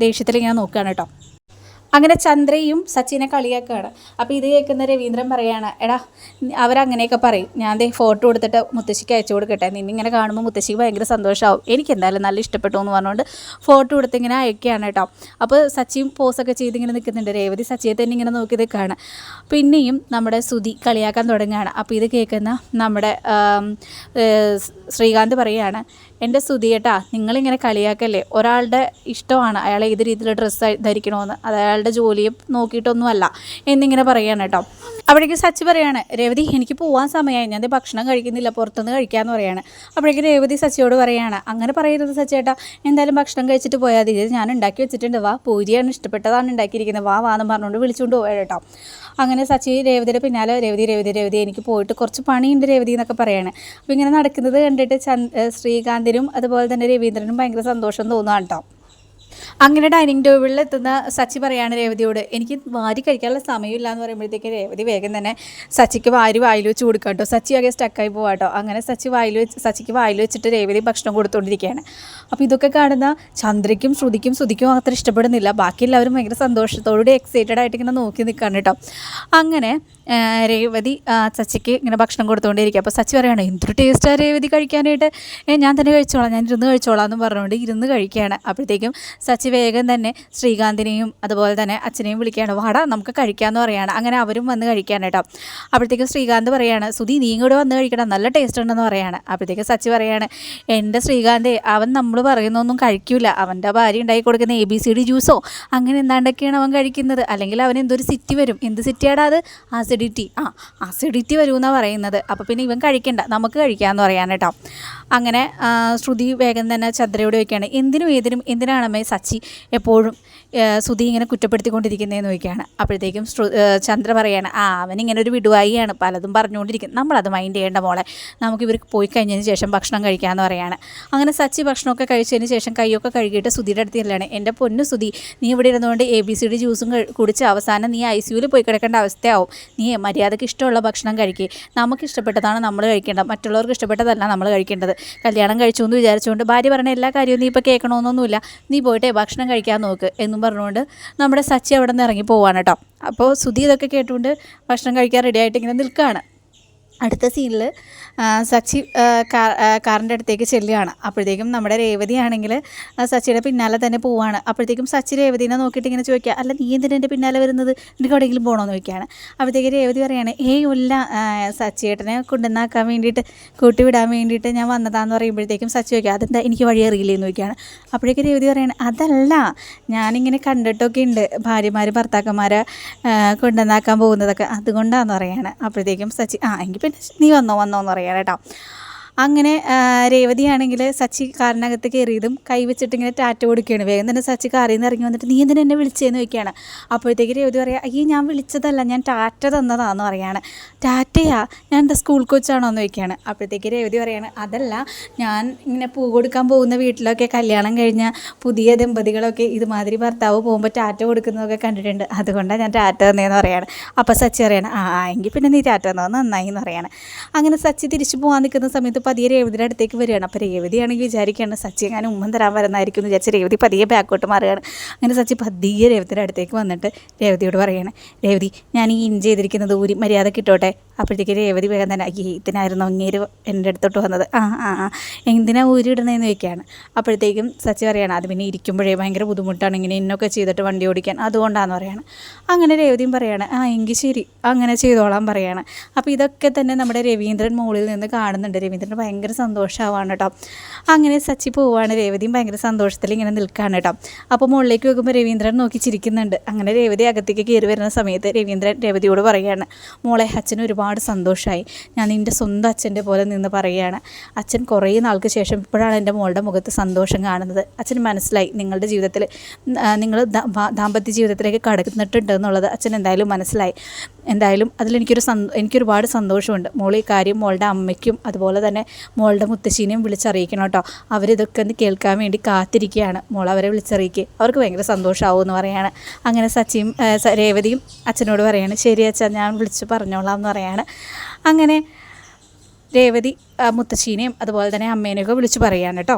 [SPEAKER 1] ദേഷ്യത്തിൽ ഇങ്ങനെ നോക്കുകയാണ് കേട്ടോ. അങ്ങനെ ചന്ദ്രയും സച്ചിനെ കളിയാക്കുകയാണ്. അപ്പോൾ ഇത് കേൾക്കുന്ന രവീന്ദ്രൻ പറയാണ് എടാ അവരങ്ങനെയൊക്കെ പറയും. ഞാൻ ദേ ഫോട്ടോ എടുത്തിട്ട് മുത്തശ്ശിക്ക് അയച്ചു കൊടുക്കട്ടെ. നിന്നിങ്ങനെ കാണുമ്പോൾ മുത്തശ്ശിക്ക് ഭയങ്കര സന്തോഷമാവും എനിക്ക് എന്തായാലും നല്ല ഇഷ്ടപ്പെട്ടു എന്ന് പറഞ്ഞുകൊണ്ട് ഫോട്ടോ എടുത്ത് ഇങ്ങനെ അയക്കുകയാണ് കേട്ടോ. അപ്പോൾ സച്ചിയും പോസൊക്കെ ചെയ്ത് ഇങ്ങനെ നിൽക്കുന്നുണ്ട്. രേവതി സച്ചിയെ തന്നെ ഇങ്ങനെ നോക്കി നിൽക്കുകയാണ്. പിന്നെയും നമ്മുടെ സുതി കളിയാക്കാൻ തുടങ്ങുകയാണ്. അപ്പോൾ ഇത് കേൾക്കുന്ന നമ്മുടെ ശ്രീകാന്ത് പറയുകയാണ് എന്റെ സുധിയേട്ടാ നിങ്ങളിങ്ങനെ കളിയാക്കല്ലേ? ഒരാളുടെ ഇഷ്ടമാണ് അയാൾ ഏത് രീതിയിലുള്ള ഡ്രസ്സ് ധരിക്കണമെന്ന് അത് അയാളുടെ ജോലിയെ നോക്കിയിട്ടൊന്നുമല്ല എന്നിങ്ങനെ പറയുകയാണ് കേട്ടോ. അപ്പോഴേക്കും സച്ചി പറയാണ് രേവതി എനിക്ക് പോകാൻ സമയമായി ഞാൻ ഭക്ഷണം കഴിക്കുന്നില്ല. പുറത്തുനിന്ന് കഴിക്കാമെന്ന് പറയാണ്. അപ്പോഴേക്കും രേവതി സച്ചിയോട് പറയാണ് അങ്ങനെ പറയരുത് സച്ചേട്ടാ എന്തായാലും ഭക്ഷണം കഴിച്ചിട്ട് പോയാൽ ഇത് ഞാൻ ഉണ്ടാക്കി വെച്ചിട്ടുണ്ട്. വാ പൂരിയാണ് ഇഷ്ടപ്പെട്ടതാണ് ഉണ്ടാക്കിയിരിക്കുന്നത്. വാ വാന്ന് പറഞ്ഞുകൊണ്ട് വിളിച്ചുകൊണ്ട് പോയാൽ കേട്ടോ. അങ്ങനെ സച്ചി രേവതിയുടെ പിന്നാലെ രേവതി രേവതി രേവതി എനിക്ക് പോയിട്ട് കുറച്ച് പണിയുണ്ട് രേവതി എന്നൊക്കെ പറയാണ്. അപ്പോൾ ഇങ്ങനെ നടക്കുന്നത് കണ്ടിട്ട് ചന്ദ് ശ്രീകാന്തിനും അതുപോലെ തന്നെ രവീന്ദ്രനും ഭയങ്കര സന്തോഷം തോന്നുകയാണ് കേട്ടോ. അങ്ങനെ ഡൈനിങ് ടേബിളിൽ എത്തുന്ന സച്ചി പറയാണ് രേവതിയോട് എനിക്ക് വാരി കഴിക്കാനുള്ള സമയമില്ല എന്ന് പറയുമ്പോഴത്തേക്ക് രേവതി വേഗം തന്നെ സച്ചിക്ക് വാരി വായിൽ വെച്ച് കൊടുക്കാം കേട്ടോ. സച്ചി ആകെ സ്റ്റക്കായി പോവാട്ടോ അങ്ങനെ സച്ചി വായിൽ വെച്ച് സച്ചിക്ക് വായിൽ വെച്ചിട്ട് രേവതി ഭക്ഷണം കൊടുത്തുകൊണ്ടിരിക്കുകയാണ് അപ്പോൾ ഇതൊക്കെ കാണുന്ന ചന്ദ്രയ്ക്കും ശ്രുതിക്കും ശ്രുതിക്കും അത്ര ഇഷ്ടപ്പെടുന്നില്ല. ബാക്കി എല്ലാവരും ഭയങ്കര സന്തോഷത്തോടുകൂടി എക്സൈറ്റഡ് ആയിട്ട് ഇങ്ങനെ നോക്കി നിൽക്കുകയാണ് കേട്ടോ. അങ്ങനെ രേവതി സച്ചിക്ക് ഇങ്ങനെ ഭക്ഷണം കൊടുത്തുകൊണ്ടിരിക്കുക അപ്പോൾ സച്ചി പറയുകയാണ് എന്തൊരു ടേസ്റ്റാണ് രേവതി കഴിക്കാനായിട്ട്? ഞാൻ തന്നെ കഴിച്ചോളാം. ഞാൻ ഇരുന്ന് കഴിച്ചോളാം എന്ന് പറഞ്ഞുകൊണ്ട് ഇരുന്ന് കഴിക്കുകയാണ്. അപ്പോഴത്തേക്കും സച്ചി വേഗം തന്നെ ശ്രീകാന്തിനെയും അതുപോലെ തന്നെ അച്ഛനെയും വിളിക്കുകയാണ്. വാടാ നമുക്ക് കഴിക്കാമെന്ന് പറയാണ്. അങ്ങനെ അവരും വന്ന് കഴിക്കാൻ കേട്ടോ. അപ്പോഴത്തേക്കും ശ്രീകാന്ത് പറയാണ് സുധി നീ കൂടെ വന്ന് കഴിക്കണം. നല്ല ടേസ്റ്റ് ഉണ്ടെന്ന് പറയാണ്. അപ്പോഴത്തേക്കും സച്ചി പറയാണ് എന്റെ ശ്രീകാന്ത് അവൻ നമ്മൾ പറയുന്നൊന്നും കഴിക്കൂല. അവന്റെ ഭാര്യ ഉണ്ടാക്കി കൊടുക്കുന്ന എ ബി സി ഡി ജ്യൂസോ അങ്ങനെ എന്താണ്ടൊക്കെയാണ് അവൻ കഴിക്കുന്നത്? അല്ലെങ്കിൽ അവൻ എന്തൊരു സിറ്റി വരും? എന്ത് സിറ്റിയാടാ അത്? ആസിഡിറ്റി ആ ആസിഡിറ്റി വരുമെന്നാണ് പറയുന്നത്. അപ്പോൾ പിന്നെ ഇവൻ കഴിക്കണ്ട. നമുക്ക് കഴിക്കാമെന്ന് പറയാൻ കേട്ടോ. അങ്ങനെ ശ്രുതി വേഗം തന്നെ ചന്ദ്രയോട് ചോദിക്കുകയാണ് എന്തിനും ഏതിനും എന്തിനാണമ്മേ സച്ചി എപ്പോഴും ശ്രുതി ഇങ്ങനെ കുറ്റപ്പെടുത്തിക്കൊണ്ടിരിക്കുന്നതെന്ന് നോക്കിയാണ് അപ്പോഴത്തേക്കും ചന്ദ്ര പറയാണ് ആ അവനിങ്ങനെ ഒരു വിടുവായിയാണ് പലതും പറഞ്ഞുകൊണ്ടിരിക്കുന്നത് നമ്മളത് മൈൻഡ് ചെയ്യേണ്ട മോളെ. നമുക്ക് ഇവർക്ക് പോയി കഴിഞ്ഞതിന് ശേഷം ഭക്ഷണം കഴിക്കാമെന്ന് പറയാണ്. അങ്ങനെ സച്ചി ഭക്ഷണമൊക്കെ കഴിച്ചതിന് ശേഷം കൈയൊക്കെ കഴുകിയിട്ട് സുധിയുടെ അടുത്ത് ചെല്ലാണ് എന്റെ പൊന്നു സുധി നീ ഇവിടെ ഇരുന്നുകൊണ്ട് എ ബി സി ഡി ജ്യൂസും കുടിച്ച് അവസാനം നീ ഐ സിയുവിൽ പോയി കിടക്കേണ്ട അവസ്ഥയാവും. നീ മര്യാദയ്ക്ക് ഇഷ്ടമുള്ള ഭക്ഷണം കഴിക്കുക നമുക്ക് ഇഷ്ടപ്പെട്ടതാണ് നമ്മൾ കഴിക്കേണ്ടത്. മറ്റുള്ളവർക്ക് ഇഷ്ടപ്പെട്ടതല്ല നമ്മൾ കഴിക്കേണ്ടത്. കല്യാണം കഴിച്ചു എന്ന് വിചാരിച്ചുകൊണ്ട് ഭാര്യ പറഞ്ഞ എല്ലാ കാര്യവും നീ ഇപ്പോൾ കേൾക്കണമെന്നൊന്നുമില്ല നീ പോയിട്ടേ ഭക്ഷണം കഴിക്കാൻ നോക്ക്. എന്നും പറഞ്ഞുകൊണ്ട് നമ്മുടെ സച്ചി അവിടെ നിന്ന് ഇറങ്ങി പോവാണ് കേട്ടോ. അപ്പോൾ സുധി ഇതൊക്കെ കേട്ടുകൊണ്ട് ഭക്ഷണം കഴിക്കാൻ റെഡി ആയിട്ട് ഇങ്ങനെ നിൽക്കുകയാണ് അടുത്ത സീനിൽ സച്ചി കാറിന്റെ അടുത്തേക്ക് ചെല്ലുകയാണ്. അപ്പോഴത്തേക്കും നമ്മുടെ രേവതി ആണെങ്കിൽ സച്ചിയുടെ പിന്നാലെ തന്നെ പോവാണ്. അപ്പോഴത്തേക്കും സച്ചി രേവതിനെ നോക്കിയിട്ട് ഇങ്ങനെ ചോദിക്കുക അല്ല നീ എന്തിനാ എന്റെ പിന്നാലെ വരുന്നത്? നിനക്ക് എവിടെയെങ്കിലും പോകണമെന്ന് ചോദിക്കുകയാണ്. അപ്പോഴത്തേക്ക് രേവതി പറയുകയാണ് ഏ ഉല്ല സച്ചിയേട്ടനെ കൊണ്ടുവന്നാക്കാൻ വേണ്ടിയിട്ട് കൂട്ടിവിടാൻ വേണ്ടിയിട്ട് ഞാൻ വന്നതാന്ന് പറയുമ്പോഴത്തേക്കും സച്ചി ചോദിക്കുക അതെന്താ? എനിക്ക് വഴി അറിയില്ലേന്ന് ചോദിക്കുകയാണ്. അപ്പോഴേക്ക് രേവതി പറയുകയാണ് അതല്ല. ഞാനിങ്ങനെ കണ്ടിട്ടൊക്കെ ഉണ്ട്. ഭാര്യമാർ ഭർത്താക്കന്മാരെ കൊണ്ടുവന്നാക്കാൻ പോകുന്നതൊക്കെ. അതുകൊണ്ടാണെന്ന് പറയുകയാണ് അപ്പോഴത്തേക്കും സച്ചി ആ എങ്കിൽ പിന്നെ നീ വന്നോ? വന്നോ? എന്ന് പറയാണ്. കേട്ടോ. അങ്ങനെ രേവതിയാണെങ്കിൽ സച്ചി കാറിനകത്ത് കയറിയതും കൈ വെച്ചിട്ട് ഇങ്ങനെ ടാറ്റ കൊടുക്കുകയാണ്. വേഗം തന്നെ സച്ചി കാറിൽ നിന്ന് ഇറങ്ങി വന്നിട്ട് നീ എന്തിനാ എന്നെ വിളിച്ചതെന്ന് ചോദിക്കുകയാണ്. അപ്പോഴത്തേക്ക് രേവതി പറയാം അയ്യോ ഞാൻ വിളിച്ചതല്ല ഞാൻ ടാറ്റ തന്നതാന്ന് പറയാണ്. ടാറ്റയാ? ഞാൻ എന്താ സ്കൂൾ കോച്ചാണോ എന്ന് ചോദിക്കുകയാണ്. അപ്പോഴത്തേക്ക് രേവതി പറയാണ് അതല്ല ഞാൻ ഇങ്ങനെ പൂ കൊടുക്കാൻ പോകുന്ന വീട്ടിലൊക്കെ കല്യാണം കഴിഞ്ഞ പുതിയ ദമ്പതികളൊക്കെ ഇതുമാതിരി ഭർത്താവ് പോകുമ്പോൾ ടാറ്റ കൊടുക്കുന്നതൊക്കെ കണ്ടിട്ടുണ്ട്. അതുകൊണ്ടാണ് ഞാൻ ടാറ്റ തന്നതെന്ന് പറയാണ്. അപ്പോൾ സച്ചി പറയാണ് ആ എങ്കിൽ പിന്നെ നീ ടാറ്റ തന്നത് നന്നായി എന്ന് പറയാണ്. അങ്ങനെ സച്ചി തിരിച്ചു പോകാൻ നിൽക്കുന്ന സമയത്ത് പതിയെ രേവതിയുടെ അടുത്തേക്ക് വരികയാണ്. അപ്പോൾ രേവതിയാണെങ്കിൽ വിചാരിക്കുകയാണ് സച്ചി ഞാൻ ഉമ്മൻ തരാൻ വരുന്നതായിരിക്കും എന്ന് വിചാരിച്ച് രേവതി പതിയെ ബാക്കോട്ട് മാറുകയാണ്. അങ്ങനെ സച്ചി പതിയെ രേവതിയുടെ അടുത്തേക്ക് വന്നിട്ട് രേവതിയോട് പറയുകയാണ് രേവതി ഞാൻ ഈ ഇൻ ചെയ്തിരിക്കുന്നത് ഊരി മര്യാദ കിട്ടോട്ടെ അപ്പോഴത്തേക്ക് രേവതി വേഗം തന്നെ അയ്യേ ഇതിനായിരുന്നു അങ്ങേര് എന്റെ അടുത്തോട്ട് വന്നത്. ആ ആ ആ എന്തിനാ ഊരി ഇടുന്നതെന്ന് ചോദിക്കുകയാണ്. അപ്പോഴത്തേക്കും സച്ചി പറയുകയാണ് അത് പിന്നെ ഇരിക്കുമ്പോഴേ ഭയങ്കര ബുദ്ധിമുട്ടാണ് ഇങ്ങനെ ഇന്നൊക്കെ ചെയ്തിട്ട് വണ്ടി ഓടിക്കാൻ. അതുകൊണ്ടാന്ന് പറയാണ് അങ്ങനെ രേവതിയും പറയാണ് ആ എങ്കിൽ ശരി അങ്ങനെ ചെയ്തോളാം പറയാണ് അപ്പോൾ ഇതൊക്കെ തന്നെ നമ്മുടെ രവീന്ദ്രൻ മുകളിൽ നിന്ന് കാണുന്നുണ്ട്. രവീന്ദ്രൻ ഭയങ്കര സന്തോഷമാവാണ് കേട്ടോ. അങ്ങനെ സച്ചി പോവാണ്. രേവതിയും ഭയങ്കര സന്തോഷത്തിൽ ഇങ്ങനെ നിൽക്കുകയാണ് കേട്ടോ. അപ്പോൾ മുകളിലേക്ക് നോക്കുമ്പോൾ രവീന്ദ്രൻ നോക്കി ചിരിക്കുന്നുണ്ട്. അങ്ങനെ രേവതി അകത്തേക്ക് കയറി വരുന്ന സമയത്ത് രവീന്ദ്രൻ രേവതിയോട് പറയുകയാണ് മോളെ അച്ഛന് ഒരുപാട് സന്തോഷമായി ഞാൻ നിന്റെ സ്വന്തം അച്ഛന്റെ പോലെ നിന്ന് പറയുകയാണ്. അച്ഛൻ കുറേ നാൾക്ക് ശേഷം ഇപ്പോഴാണ് എന്റെ മോളുടെ മുഖത്ത് സന്തോഷം കാണുന്നത്. അച്ഛൻ മനസ്സിലായി നിങ്ങളുടെ ജീവിതത്തിൽ നിങ്ങൾ ദാമ്പത്യ ജീവിതത്തിലേക്ക് കടന്നിട്ടുണ്ട് എന്നുള്ളത് അച്ഛൻ എന്തായാലും മനസ്സിലായി. എന്തായാലും അതിലെനിക്കൊരു സന്തോ എനിക്കൊരുപാട് സന്തോഷമുണ്ട്. ഈ കാര്യം മോളുടെ അമ്മയ്ക്കും അതുപോലെ തന്നെ മോളുടെ മുത്തശ്ശീനെയും വിളിച്ചറിയിക്കണം കേട്ടോ. അവരിതൊക്കെ ഒന്ന് കേൾക്കാൻ വേണ്ടി കാത്തിരിക്കുകയാണ്. മോൾ അവരെ വിളിച്ചറിയിക്കുക അവർക്ക് ഭയങ്കര സന്തോഷമാവും എന്ന് പറയാണ്. അങ്ങനെ സച്ചിയും രേവതിയും അച്ഛനോട് പറയാണ് ശരി അച്ഛൻ ഞാൻ വിളിച്ച് പറഞ്ഞോളാം എന്ന് പറയാണ്. അങ്ങനെ രേവതി മുത്തശ്ശീനെയും അതുപോലെ തന്നെ അമ്മേനെയൊക്കെ വിളിച്ച് പറയാണ് കേട്ടോ.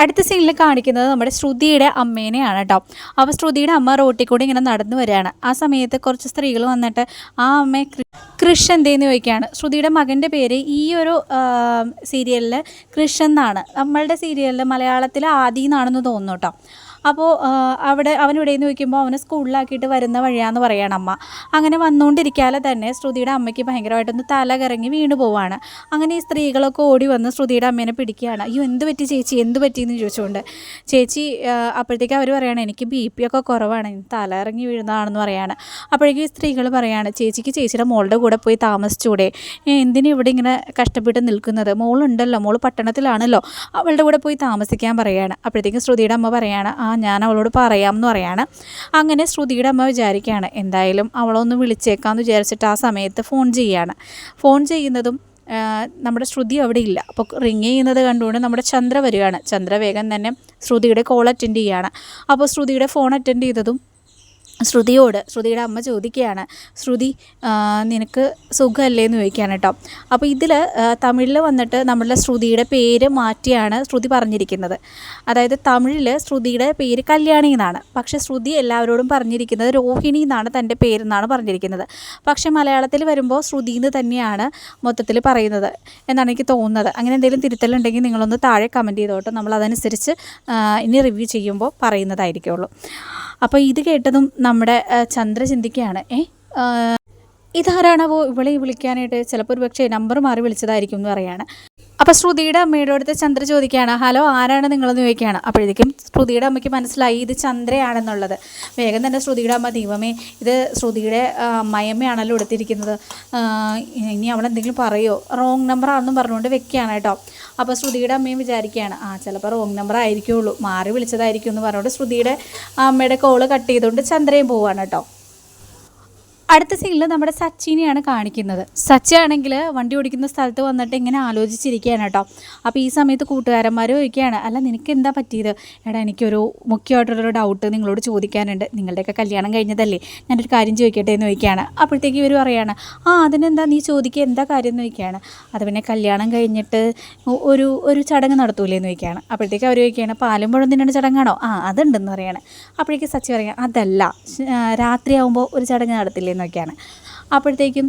[SPEAKER 1] അടുത്ത സീനിൽ കാണിക്കുന്നത് നമ്മുടെ ശ്രുതിയുടെ അമ്മേനെയാണ് കേട്ടോ അപ്പോൾ ശ്രുതിയുടെ അമ്മ റോട്ടിൽ കൂടി ഇങ്ങനെ നടന്നു വരികയാണ്. ആ സമയത്ത് കുറച്ച് സ്ത്രീകൾ വന്നിട്ട് ആ അമ്മയെ കൃഷ് എന്തേന്ന് ചോദിക്കുകയാണ്. ശ്രുതിയുടെ മകന്റെ പേര് ഈ ഒരു സീരിയലിൽ കൃഷ് എന്നാണ്. നമ്മളുടെ സീരിയലിൽ മലയാളത്തിൽ ആദി എന്നാണെന്ന് തോന്നുന്നു കേട്ടോ അപ്പോൾ അവിടെ അവൻ ഇവിടെ നിന്ന് ചോദിക്കുമ്പോൾ അവനെ സ്കൂളിലാക്കിയിട്ട് വരുന്ന വഴിയാന്ന് പറയാണ് അമ്മ. അങ്ങനെ വന്നുകൊണ്ടിരിക്കാതെ തന്നെ ശ്രുതിയുടെ അമ്മയ്ക്ക് ഭയങ്കരമായിട്ടൊന്ന് തല കറങ്ങി വീണു പോവാണ്. അങ്ങനെ ഈ സ്ത്രീകളൊക്കെ ഓടി വന്ന് ശ്രുതിയുടെ അമ്മേനെ പിടിക്കുകയാണ്. അയ്യോ എന്ത് പറ്റി ചേച്ചി? എന്ത് പറ്റിയെന്ന് ചോദിച്ചുകൊണ്ട്. ചേച്ചി അപ്പോഴത്തേക്ക് അവർ പറയാണ് എനിക്ക് ബി പി ഒക്കെ കുറവാണ്. തല ഇറങ്ങി വീഴുന്നതാണെന്ന് പറയാണ്. അപ്പോഴേക്കും ഈ സ്ത്രീകൾ പറയാണ് ചേച്ചിക്ക് ചേച്ചിയുടെ മോളുടെ കൂടെ പോയി താമസിച്ചൂടെ. എന്തിനു ഇവിടെ ഇങ്ങനെ കഷ്ടപ്പെട്ട് നിൽക്കുന്നത്? മോളുണ്ടല്ലോ മോൾ പട്ടണത്തിലാണല്ലോ. അവളുടെ കൂടെ പോയി താമസിക്കാൻ പറയാണ്. അപ്പോഴത്തേക്കും ശ്രുതിയുടെ അമ്മ പറയാണ് ആ ഞാൻ അവളോട് പറയാമെന്ന് പറയാണ്. അങ്ങനെ ശ്രുതിയുടെ അമ്മ വിചാരിക്കുകയാണ് എന്തായാലും അവളൊന്ന് വിളിച്ചേക്കാമെന്ന് വിചാരിച്ചിട്ട് ആ സമയത്ത് ഫോൺ ചെയ്യാണ്. ഫോൺ ചെയ്യുന്നതും നമ്മുടെ ശ്രുതി അവിടെ ഇല്ല അപ്പോൾ റിങ് ചെയ്യുന്നത് കണ്ടുകൊണ്ട് നമ്മുടെ ചന്ദ്ര വരികയാണ് ചന്ദ്ര വേഗം തന്നെ ശ്രുതിയുടെ കോൾ അറ്റൻഡ് ചെയ്യുകയാണ് അപ്പോൾ ശ്രുതിയുടെ ഫോൺ അറ്റൻഡ് ചെയ്തതും ശ്രുതിയോട് ശ്രുതിയുടെ അമ്മ ചോദിക്കുകയാണ് ശ്രുതി നിനക്ക് സുഖമല്ലേ എന്ന് ചോദിക്കുകയാണ് കേട്ടോ. അപ്പോൾ ഇതിൽ തമിഴിൽ വന്നിട്ട് നമ്മളുടെ ശ്രുതിയുടെ പേര് മാറ്റിയാണ് ശ്രുതി പറഞ്ഞിരിക്കുന്നത്. അതായത് തമിഴിൽ ശ്രുതിയുടെ പേര് കല്യാണി എന്നാണ്. പക്ഷെ ശ്രുതി എല്ലാവരോടും പറഞ്ഞിരിക്കുന്നത് രോഹിണി എന്നാണ് തന്റെ പേരെന്നാണ് പറഞ്ഞിരിക്കുന്നത്. പക്ഷെ മലയാളത്തിൽ വരുമ്പോൾ ശ്രുതി എന്ന് തന്നെയാണ് മൊത്തത്തിൽ പറയുന്നത് എന്നാണ് എനിക്ക് തോന്നുന്നത്. അങ്ങനെ എന്തെങ്കിലും തിരുത്തലുണ്ടെങ്കിൽ നിങ്ങളൊന്ന് താഴെ കമന്റ് ചെയ്തോട്ടോ. നമ്മൾ അതനുസരിച്ച് ഇനി റിവ്യൂ ചെയ്യുമ്പോൾ പറയുന്നതായിരിക്കുള്ളൂ. അപ്പോൾ ഇത് കേട്ടതും നമ്മുടെ ചന്ദ്ര ചിന്തിക്കുകയാണ് ഏ ഇതാരാണാവോ ഇവളെ വിളിക്കാനായിട്ട്? ചിലപ്പോൾ ഒരു പക്ഷേ നമ്പർ മാറി വിളിച്ചതായിരിക്കും എന്ന് പറയാണ്. അപ്പോൾ ശ്രുതിയുടെ അമ്മയുടെ അടുത്ത് ചന്ദ്ര ചോദിക്കുകയാണ് ഹലോ ആരാണ് നിങ്ങളെന്ന് ചോദിക്കുകയാണ്. അപ്പോഴേക്കും ശ്രുതിയുടെ അമ്മയ്ക്ക് മനസ്സിലായി ഇത് ചന്ദ്രയാണെന്നുള്ളത്. വേഗം തന്നെ ശ്രുതിയുടെ അമ്മ ദൈവമേ ഇത് ശ്രുതിയുടെ അമ്മയമ്മയാണല്ലോ എടുത്തിരിക്കുന്നത്. ഇനി അവൾ എന്തെങ്കിലും പറയുമോ റോങ് നമ്പർ ആണെന്നും പറഞ്ഞുകൊണ്ട് വെക്കുകയാണ് കേട്ടോ. അപ്പോൾ ശ്രുതിയുടെ അമ്മയും വിചാരിക്കുകയാണ് ആ ചിലപ്പോൾ റോങ് നമ്പർ ആയിരിക്കുള്ളൂ. മാറി വിളിച്ചതായിരിക്കും എന്ന് പറഞ്ഞുകൊണ്ട് ശ്രുതിയുടെ അമ്മയുടെ കോൾ കട്ട് ചെയ്തുകൊണ്ട് ചന്ദ്രയും പോവാണ് കേട്ടോ. അടുത്ത സീനിൽ നമ്മുടെ സച്ചിനെയാണ് കാണിക്കുന്നത്. സച്ചി ആണെങ്കിൽ വണ്ടി ഓടിക്കുന്ന സ്ഥലത്ത് വന്നിട്ട് ഇങ്ങനെ ആലോചിച്ചിരിക്കുകയാണ് കേട്ടോ. അപ്പോൾ ഈ സമയത്ത് കൂട്ടുകാരന്മാർ ചോദിക്കുകയാണ് അല്ല നിനക്ക് എന്താ പറ്റിയത്? എടാ എനിക്കൊരു മുഖ്യമായിട്ടുള്ളൊരു ഡൗട്ട് നിങ്ങളോട് ചോദിക്കാനുണ്ട്. നിങ്ങളുടെയൊക്കെ കല്യാണം കഴിഞ്ഞതല്ലേ? ഞാനൊരു കാര്യം ചോദിക്കട്ടെ എന്ന് ചോദിക്കുകയാണ്. അപ്പോഴത്തേക്ക് ഇവർ പറയുകയാണ് ആ അതിനെന്താ നീ ചോദിക്കുക എന്താ കാര്യം? എന്ന് ചോദിക്കുകയാണ്. അത് പിന്നെ കല്യാണം കഴിഞ്ഞിട്ട് ഒരു ഒരു ചടങ്ങ് നടത്തൂലേ എന്ന് ചോദിക്കുകയാണ്. അപ്പോഴത്തേക്ക് അവർ ചോദിക്കുകയാണ് പാലും പഴം തിന്നേണ്ട ചടങ്ങാണോ? ആ അതുണ്ടെന്ന് പറയാണ്. അപ്പോഴേക്ക് സച്ചി പറയാം അതല്ല രാത്രിയാവുമ്പോൾ ഒരു ചടങ്ങ് നടത്തില്ലേ? എന്നൊക്കെയാണ്. അപ്പോഴത്തേക്കും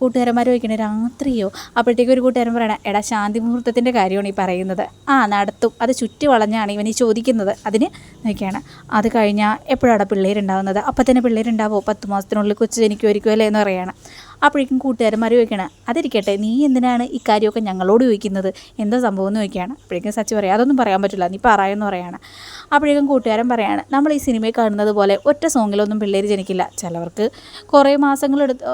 [SPEAKER 1] കൂട്ടുകാരന്മാർ ചോദിക്കണേ രാത്രിയോ? അപ്പോഴത്തേക്കും ഒരു കൂട്ടുകാരൻ പറയണം എടാ ശാന്തി മുഹൂർത്തത്തിന്റെ കാര്യമാണ് ഈ പറയുന്നത്. ആ നടത്തും. അത് ചുറ്റി വളഞ്ഞാണ് ഇവൻ ഈ ചോദിക്കുന്നത്. അതിന് നോക്കിയാണ്. അത് കഴിഞ്ഞാൽ എപ്പോഴാണ് പിള്ളേരുണ്ടാകുന്നത് അപ്പം തന്നെ പിള്ളേരുണ്ടാവുമോ പത്ത് മാസത്തിനുള്ളിൽ കൊച്ചു ജനിക്കുമായിരിക്കുമല്ലേ എന്ന് പറയണം. അപ്പോഴേക്കും കൂട്ടുകാരന്മാർ ചോദിക്കണം അതിരിക്കട്ടെ നീ എന്തിനാണ് ഇക്കാര്യമൊക്കെ കാര്യമൊക്കെ ഞങ്ങളോട് ചോദിക്കുന്നത്? എന്താ സംഭവം എന്ന് ചോദിക്കുകയാണ്. അപ്പോഴേക്കും സച്ചി പറയാം അതൊന്നും പറയാൻ പറ്റില്ല നീ പറയാമെന്ന് പറയാണ്. അപ്പോഴേക്കും കൂട്ടുകാരൻ പറയാണ് നമ്മൾ ഈ സിനിമയിൽ കാണുന്നത് പോലെ ഒറ്റ സോങ്ങിലൊന്നും പിള്ളേർ ജനിക്കില്ല. ചിലവർക്ക് കുറേ മാസങ്ങളെടുത്ത്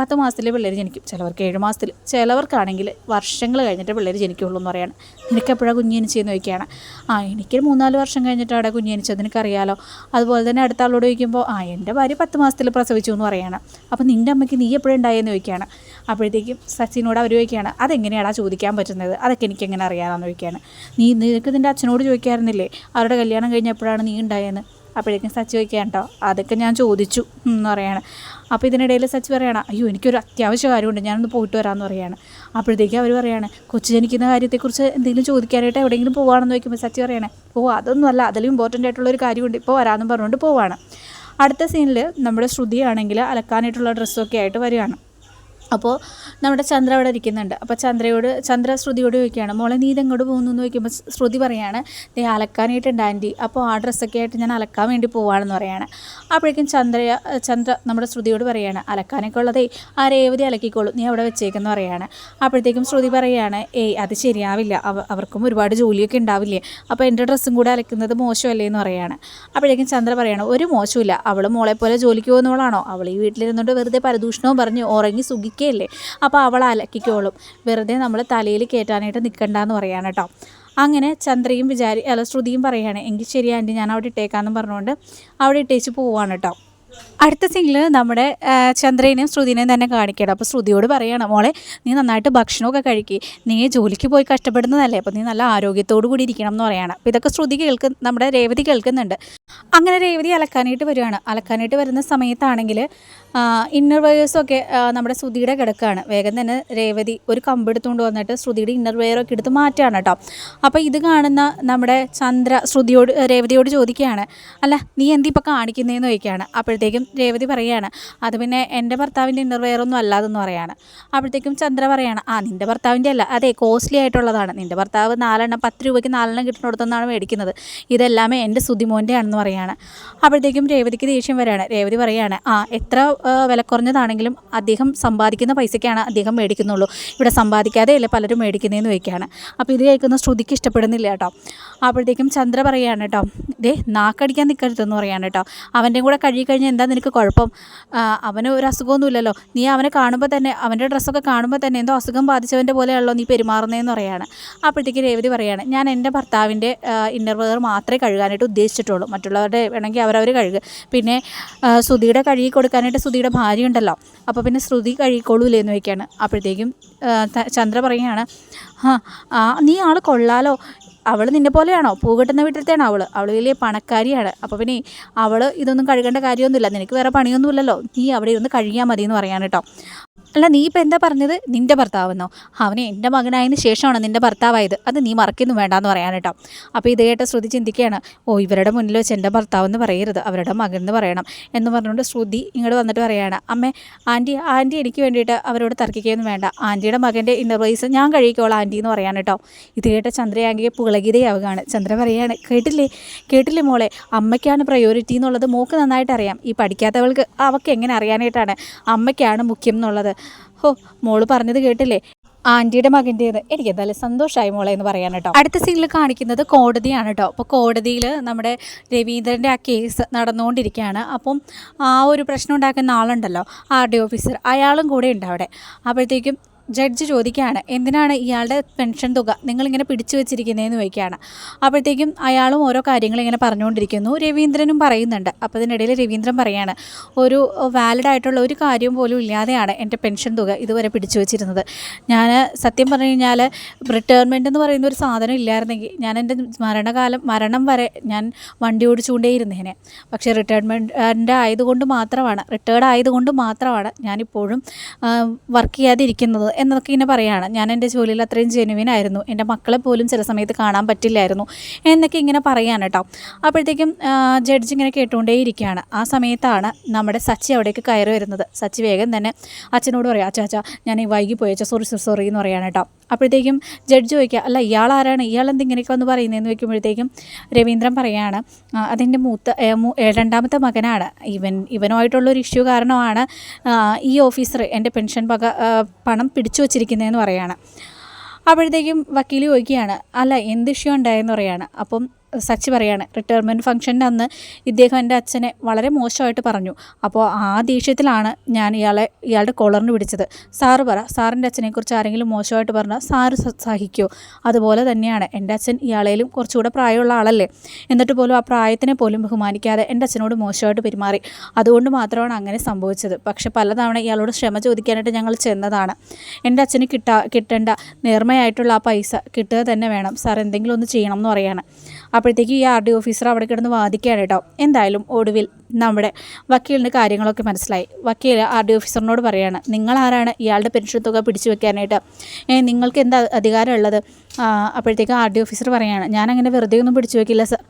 [SPEAKER 1] പത്ത് മാസത്തിൽ പിള്ളേർ ജനിക്കും. ചിലവർക്ക് ഏഴ് മാസത്തിൽ ചിലവർക്കാണെങ്കിൽ വർഷങ്ങൾ കഴിഞ്ഞിട്ട് പിള്ളേർ ജനിക്കുള്ളൂ എന്ന് പറയാണ്. നിനക്ക് എപ്പോഴാണ് കുഞ്ഞ് ജനിച്ചതെന്ന് ചോദിക്കുകയാണ്. ആ എനിക്ക് മൂന്നാൽ വർഷം കഴിഞ്ഞിട്ട് കഴിഞ്ഞിട്ടാണ് കുഞ്ഞ് ജനിച്ചത് നിനക്കറിയാലോ. അതുപോലെ തന്നെ അടുത്ത ആളോട് ചോദിക്കുമ്പോൾ ആ എന്റെ ഭാര്യ പത്ത് മാസത്തിൽ പ്രസവിച്ചു എന്ന് പറയാണ്. അപ്പോൾ നിന്റെ അമ്മയ്ക്ക് നീ എപ്പോഴുണ്ടായെന്ന് ചോദിക്കുകയാണ്. അപ്പോഴത്തേക്കും സച്ചിനോട് അവർ ചോദിക്കുകയാണ് അതെങ്ങനെയാടാ ചോദിക്കാൻ പറ്റുന്നത്? അതൊക്കെ എനിക്ക് എങ്ങനെ അറിയാമെന്ന് ചോദിക്കുകയാണ്. നീ നിനക്ക് നിന്റെ അച്ഛനോട് ചോദിക്കാറുന്നില്ലേ? അവരുടെ കല്യാണം കഴിഞ്ഞപ്പോഴാണ് നീ ഉണ്ടായെന്ന്? അപ്പോഴേക്കും സച്ച് ചോദിക്കാൻ കേട്ടോ അതൊക്കെ ഞാൻ ചോദിച്ചു എന്ന് പറയാണ്. അപ്പോൾ ഇതിനിടയിൽ സച്ച് പറയണം അയ്യോ എനിക്കൊരു അത്യാവശ്യ കാര്യമുണ്ട് ഞാനൊന്ന് പോയിട്ട് വരാമെന്ന് പറയാണ്. അപ്പോഴത്തേക്കും അവർ പറയുകയാണ് കൊച്ചു ജനിക്കുന്ന കാര്യത്തെക്കുറിച്ച് എന്തെങ്കിലും ചോദിക്കാനായിട്ട് എവിടെയെങ്കിലും പോകുകയാണെന്ന് ചോദിക്കുമ്പോൾ സച്ച് പറയണേ ഓ അതൊന്നും അല്ല അതിലും ഇമ്പോർട്ടന്റ് ആയിട്ടുള്ളൊരു കാര്യമുണ്ട് ഇപ്പോൾ വരാമെന്ന് പറഞ്ഞുകൊണ്ട് പോവാണ്. അടുത്ത സീനിൽ നമ്മുടെ ശ്രുതിയാണെങ്കിൽ അലക്കാനായിട്ടുള്ള ഡ്രസ്സൊക്കെ ആയിട്ട് വരികയാണ്. അപ്പോൾ നമ്മുടെ ചന്ദ്ര അവിടെ ഇരിക്കുന്നുണ്ട്. അപ്പോൾ ചന്ദ്രയോട് ചന്ദ്ര ശ്രുതിയോട് ചോദിക്കുകയാണ് മോളെ നീ ഇതെങ്ങോട്ട് പോകുന്നു? എന്ന് ചോദിക്കുമ്പോൾ ശ്രുതി പറയാണ് ദേ അലക്കാനായിട്ടുണ്ട് ആന്റി. അപ്പോൾ ആ ഡ്രസ്സൊക്കെ ആയിട്ട് ഞാൻ അലക്കാൻ വേണ്ടി പോവാണെന്ന് പറയാണ്. അപ്പോഴേക്കും ചന്ദ്ര ചന്ദ്ര നമ്മുടെ ശ്രുതിയോട് പറയാണ് അലക്കാനൊക്കെ ഉള്ളതേ ആ രേവതി അലക്കിക്കോളൂ? നീ അവിടെ വെച്ചേക്കെന്ന് പറയാണ്. അപ്പോഴത്തേക്കും ശ്രുതി പറയാണ് ഏയ് അത് ശരിയാവില്ല. അവ അവർക്കും ഒരുപാട് ജോലിയൊക്കെ ഉണ്ടാവില്ലേ. അപ്പോൾ എന്റെ ഡ്രസ്സും കൂടെ അലക്കുന്നത് മോശമല്ലേ? എന്ന് പറയാണ്. അപ്പോഴേക്കും ചന്ദ്ര പറയാണ് ഒരു മോശമില്ല. അവൾ മോളെ പോലെ ജോലിക്ക് പോകുന്നവളാണോ? അവൾ ഈ വീട്ടിലിരുന്നുകൊണ്ട് വെറുതെ പരദൂഷണവും പറഞ്ഞ് ഉറങ്ങി സുഖിക്കുകയല്ലേ അപ്പോൾ അവൾ അലക്കിക്കോളും. വെറുതെ നമ്മൾ തലയിൽ കയറ്റാനായിട്ട് നിൽക്കണ്ടെന്ന് പറയാണ് കേട്ടോ അങ്ങനെ ചന്ദ്രയും വിചാരി അല്ല ശ്രുതിയും പറയുകയാണ് എങ്കിൽ ശരി ആന്റി ഞാൻ അവിടെ ഇട്ടേക്കാമെന്ന് പറഞ്ഞുകൊണ്ട് അവിടെ ഇട്ടേച്ച് പോവാണ് കേട്ടോ അടുത്ത സീനിൽ നമ്മുടെ ചന്ദ്രനെയും ശ്രുതിനെയും തന്നെ കാണിക്കണം അപ്പോൾ ശ്രുതിയോട് പറയണം മോളെ നീ നന്നായിട്ട് ഭക്ഷണമൊക്കെ കഴിക്കുക നീ ജോലിക്ക് പോയി കഷ്ടപ്പെടുന്നതല്ലേ. അപ്പോൾ നീ നല്ല ആരോഗ്യത്തോടു കൂടി ഇരിക്കണം എന്ന് പറയണം. അപ്പോൾ ഇതൊക്കെ ശ്രുതി കേൾക്ക് നമ്മുടെ രേവതി കേൾക്കുന്നുണ്ട്. അങ്ങനെ രേവതി അലക്കാനായിട്ട് വരികയാണ് അലക്കാനായിട്ട് വരുന്ന സമയത്താണെങ്കിൽ ഇന്നർ വെയേഴ്സൊക്കെ നമ്മുടെ ശ്രുതിയുടെ കിടക്കാണ്. വേഗം തന്നെ രേവതി ഒരു കമ്പ് എടുത്തുകൊണ്ട് വന്നിട്ട് ശ്രുതിയുടെ ഇന്നർ വെയറൊക്കെ എടുത്ത് മാറ്റുകയാണ് കേട്ടോ. അപ്പോൾ ഇത് കാണുന്ന നമ്മുടെ ചന്ദ്ര ശ്രുതിയോട് രേവതിയോട് ചോദിക്കുകയാണ് അല്ല നീ എന്തിപ്പോൾ കാണിക്കുന്നതെന്ന് ചോദിക്കുകയാണ്. അപ്പോഴത്തേക്കും രേവതി പറയുകയാണ് അത് പിന്നെ എന്റെ ഭർത്താവിന്റെ ഇന്നർ വെയറൊന്നും അല്ലാതെന്ന് പറയാണ്. അപ്പോഴത്തേക്കും ചന്ദ്ര പറയാണ് ആ നിന്റെ ഭർത്താവിന്റെ അല്ല അതെ കോസ്റ്റ്ലി ആയിട്ടുള്ളതാണ്. നിന്റെ ഭർത്താവ് നാലെണ്ണം പത്ത് രൂപയ്ക്ക് നാലെണ്ണം കിട്ടുന്നിടത്തുനിന്നാണ് മേടിക്കുന്നത്. ഇതെല്ലാമേ എന്റെ സുതിമോന്റെ ആണെന്ന് പറയാണ്. അപ്പോഴത്തേക്കും രേവതിക്ക് ദേഷ്യം വരികയാണ് രേവതി പറയുകയാണ് ആ എത്ര വില കുറഞ്ഞതാണെങ്കിലും അദ്ദേഹം സമ്പാദിക്കുന്ന പൈസയ്ക്കാണ് അദ്ദേഹം മേടിക്കുന്നുള്ളൂ. ഇവിടെ സമ്പാദിക്കാതെ അല്ലേ പലരും മേടിക്കുന്നതെന്ന് ചോദിക്കുകയാണ്. അപ്പോൾ ഇത് കേൾക്കുന്ന ശ്രുതിക്ക് ഇഷ്ടപ്പെടുന്നില്ല കേട്ടോ. അപ്പോഴത്തേക്കും ചന്ദ്ര പറയുകയാണ് കേട്ടോ ദേ നാക്കടിക്കാൻ നിൽക്കരുതെന്ന് പറയാണ് കേട്ടോ. അവന്റെ കൂടെ കഴുകി കഴിഞ്ഞാൽ എന്താ നിനക്ക് കുഴപ്പം. ആ, അവന് ഒരു അസുഖമൊന്നുമില്ലല്ലോ. നീ അവനെ കാണുമ്പോൾ തന്നെ അവന്റെ ഡ്രസ്സൊക്കെ കാണുമ്പോൾ തന്നെ എന്തോ അസുഖം ബാധിച്ചവന്റെ പോലെയാണല്ലോ നീ പെരുമാറുന്നതെന്ന് പറയാണ്. അപ്പോഴത്തേക്ക് രേവതി പറയാണ് ഞാൻ എന്റെ ഭർത്താവിന്റെ ഇന്നർ വെയർ മാത്രമേ കഴുകാനായിട്ട് ഉദ്ദേശിച്ചിട്ടുള്ളൂ. മറ്റുള്ളവരുടെ വേണമെങ്കിൽ അവരവർ കഴുകുക പിന്നെ ശ്രുതിയുടെ കഴുകി കൊടുക്കാനായിട്ട് ശ്രുതിയുടെ ഭാര്യ ഉണ്ടല്ലോ. അപ്പോൾ പിന്നെ ശ്രുതി കഴുകിക്കോളൂലേ എന്ന് വയ്ക്കുകയാണ് അപ്പോഴത്തേക്കും ചന്ദ്ര പറയുകയാണ് നീ ആൾ കൊള്ളാലോ. അവൾ നിന്നെ പോലെയാണോ? പൂ കെട്ടുന്ന വീട്ടിലത്തെയാണോ അവൾ അവൾ വലിയ പണക്കാരിയാണ്. അപ്പോൾ പിന്നെ അവൾ ഇതൊന്നും കഴുകേണ്ട കാര്യമൊന്നുമില്ല. നിനക്ക് വേറെ പണിയൊന്നുമില്ലല്ലോ. നീ അവിടെ ഇരുന്ന് കഴുകിയാൽ മതി എന്ന് പറയാൻ കേട്ടോ. അല്ല നീ ഇപ്പം എന്താ പറഞ്ഞത്? നിന്റെ ഭർത്താവെന്നോ? അവനെ എന്റെ മകനായതിന് ശേഷമാണ് നിന്റെ ഭർത്താവായത്? അത് നീ മറക്കുന്നു വേണ്ടാന്ന് പറയാൻ കേട്ടോ. അപ്പോൾ ഇത് കേട്ട് ശ്രുതി ചിന്തിക്കുകയാണ് ഓ ഇവരുടെ മുന്നിൽ വെച്ച് എന്റെ ഭർത്താവെന്ന് പറയരുത് അവരുടെ മകൻ എന്ന് പറയണം. എന്ന് പറഞ്ഞുകൊണ്ട് ശ്രുതി ഇങ്ങോട്ട് വന്നിട്ട് പറയുകയാണ് അമ്മേ ആന്റി ആന്റി എനിക്ക് വേണ്ടിയിട്ട് അവരോട് തർക്കിക്കുകയൊന്നും വേണ്ട. ആന്റിയുടെ മകന്റെ ഇന്നർവൈസ് ഞാൻ കഴിക്കോളാം ആന്റി എന്ന് പറയാൻ കേട്ടോ. ഇത് കേട്ട ചന്ദ്രയാങ്കിയെ പുളകിതയാവുകയാണ്. ചന്ദ്ര പറയാണ് കേട്ടില്ലേ? കേട്ടില്ലേ മോളെ? അമ്മയ്ക്കാണ് പ്രയോറിറ്റി എന്നുള്ളത് മോക്ക് നന്നായിട്ട് അറിയാം. ഈ പഠിക്കാത്തവൾക്ക് അവൾക്ക് എങ്ങനെ അറിയാനായിട്ടാണ് അമ്മയ്ക്കാണ് മുഖ്യം എന്നുള്ളത്. ഹോ മോൾ പറഞ്ഞത് കേട്ടില്ലേ? ആന്റിയുടെ മകന്റേത് എനിക്ക് എന്തായാലും സന്തോഷമായി മോളെ എന്ന് പറയാൻ കേട്ടോ. അടുത്ത സീനിൽ കാണിക്കുന്നത് കോടതിയാണ് കേട്ടോ. അപ്പോൾ കോടതിയിൽ നമ്മുടെ രവീന്ദ്രന്റെ ആ കേസ് നടന്നുകൊണ്ടിരിക്കുകയാണ്. അപ്പം ആ ഒരു പ്രശ്നം ഉണ്ടാക്കുന്ന ആളുണ്ടല്ലോ ആർ ഡി ഓഫീസർ. അയാളും കൂടെ ഉണ്ട് അവിടെ. അപ്പോഴത്തേക്കും ജഡ്ജ് ചോദിക്കുകയാണ് എന്തിനാണ് ഇയാളുടെ പെൻഷൻ തുക നിങ്ങളിങ്ങനെ പിടിച്ചു വെച്ചിരിക്കുന്നതെന്ന് ചോദിക്കുകയാണ്. അപ്പോഴത്തേക്കും അയാളും ഓരോ കാര്യങ്ങൾ ഇങ്ങനെ പറഞ്ഞുകൊണ്ടിരിക്കുന്നു. രവീന്ദ്രനും പറയുന്നുണ്ട് അപ്പോൾ ഇതിനിടയിൽ രവീന്ദ്രൻ പറയാണ് ഒരു വാലിഡ് ആയിട്ടുള്ള ഒരു കാര്യം പോലും ഇല്ലാതെയാണ് എന്റെ പെൻഷൻ തുക ഇതുവരെ പിടിച്ചു വെച്ചിരുന്നത്. ഞാൻ സത്യം പറഞ്ഞു കഴിഞ്ഞാൽ റിട്ടയർമെന്റ് എന്ന് പറയുന്ന ഒരു സാധനം ഇല്ലായിരുന്നെങ്കിൽ ഞാൻ എന്റെ മരണകാലം മരണം വരെ ഞാൻ വണ്ടി ഓടിച്ചുകൊണ്ടേയിരുന്നേനെ. പക്ഷേ റിട്ടയർമെന്റ് ആയതുകൊണ്ട് മാത്രമാണ് റിട്ടയർഡ് ആയതുകൊണ്ട് മാത്രമാണ് ഞാനിപ്പോഴും വർക്ക് ചെയ്യാതിരിക്കുന്നത്. എന്നൊക്കെ ഇങ്ങനെ പറയുകയാണ് ഞാൻ എന്റെ ജോലിയിൽ അത്രയും ജെനുവിൻ ആയിരുന്നു. എന്റെ മക്കളെ പോലും ചില സമയത്ത് കാണാൻ പറ്റില്ലായിരുന്നു എന്നൊക്കെ ഇങ്ങനെ പറയാണ് കേട്ടോ അപ്പോഴത്തേക്കും ജഡ്ജ് ഇങ്ങനെ കേട്ടുകൊണ്ടേ ഇരിക്കുകയാണ് ആ സമയത്താണ് നമ്മുടെ സച്ചി അവിടേക്ക് കയറി വരുന്നത്. സച്ചി വേഗം തന്നെ അച്ഛനോട് പറയാം അച്ഛാ അച്ഛാ ഞാൻ വൈകി പോയച്ചാ സോറി സോറി എന്ന് പറയാണ് കേട്ടോ അപ്പോഴത്തേക്കും ജഡ്ജ് ചോദിക്കുക അല്ല ഇയാൾ ആരാണ് ഇയാൾ എന്തിങ്ങനെയൊക്കെ വന്ന് പറയുന്നതെന്ന് വയ്ക്കുമ്പോഴത്തേക്കും രവീന്ദ്രൻ പറയാണ് അതിന്റെ മൂത്ത രണ്ടാമത്തെ മകനാണ്. ഇവൻ ഇവനുമായിട്ടുള്ളൊരു ഇഷ്യൂ കാരണമാണ് ഈ ഓഫീസർ എന്റെ പെൻഷൻ പക പണം പിടിച്ചു വച്ചിരിക്കുന്നതെന്ന് പറയാണ്. അപ്പോഴത്തേക്കും വക്കീൽ ചോദിക്കുകയാണ് അല്ല എന്ത് ഇഷ്യൂ ഉണ്ടായെന്ന് പറയാണ്? അപ്പം സച്ചി പറയാണ് റിട്ടയർമെന്റ് ഫംഗ്ഷന്റെ അന്ന് ഇദ്ദേഹം എന്റെ അച്ഛനെ വളരെ മോശമായിട്ട് പറഞ്ഞു. അപ്പോൾ ആ ദേഷ്യത്തിലാണ് ഞാൻ ഇയാളെ ഇയാളുടെ കോളറിന് പിടിച്ചത്. സാറ് പറ സാറിന്റെ അച്ഛനെക്കുറിച്ച് ആരെങ്കിലും മോശമായിട്ട് പറഞ്ഞാൽ സാറ് സഹിക്കോ? അതുപോലെ തന്നെയാണ് എന്റെ അച്ഛൻ ഇയാളേലും കുറച്ചുകൂടെ പ്രായമുള്ള ആളല്ലേ? എന്നിട്ട് പോലും ആ പ്രായത്തിനെ പോലും ബഹുമാനിക്കാതെ എന്റെ അച്ഛനോട് മോശമായിട്ട് പെരുമാറി. അതുകൊണ്ട് മാത്രമാണ് അങ്ങനെ സംഭവിച്ചത്. പക്ഷെ പലതവണ ഇയാളോട് ക്ഷമ ചോദിക്കാനായിട്ട് ഞങ്ങൾ ചെന്നതാണ്. എന്റെ അച്ഛന് കിട്ടാ കിട്ടേണ്ട നേർമയായിട്ടുള്ള ആ പൈസ കിട്ടുക തന്നെ വേണം. സാർ എന്തെങ്കിലും ഒന്ന് ചെയ്യണം എന്ന് പറയാണ്. അപ്പോഴത്തേക്ക് ഈ ആർ ഡി ഓഫീസർ അവിടെ കിടന്ന് വാദിക്കുകയാണ് കേട്ടോ. എന്തായാലും ഒടുവിൽ നമ്മുടെ വക്കീലിന് കാര്യങ്ങളൊക്കെ മനസ്സിലായി. വക്കീൽ ആർ ഡി ഓഫീസറിനോട് പറയാണ് നിങ്ങൾ ആരാണ് ഇയാളുടെ പെൻഷൻ തുക പിടിച്ചു വെക്കാനായിട്ട്? നിങ്ങൾക്ക് എന്താ അധികാരമുള്ളത് അപ്പോഴത്തേക്ക് ആർ ഡി ഓഫീസർ പറയുകയാണ് ഞാൻ അങ്ങനെ വെറുതെ ഒന്നും പിടിച്ചു വെക്കില്ല സർ.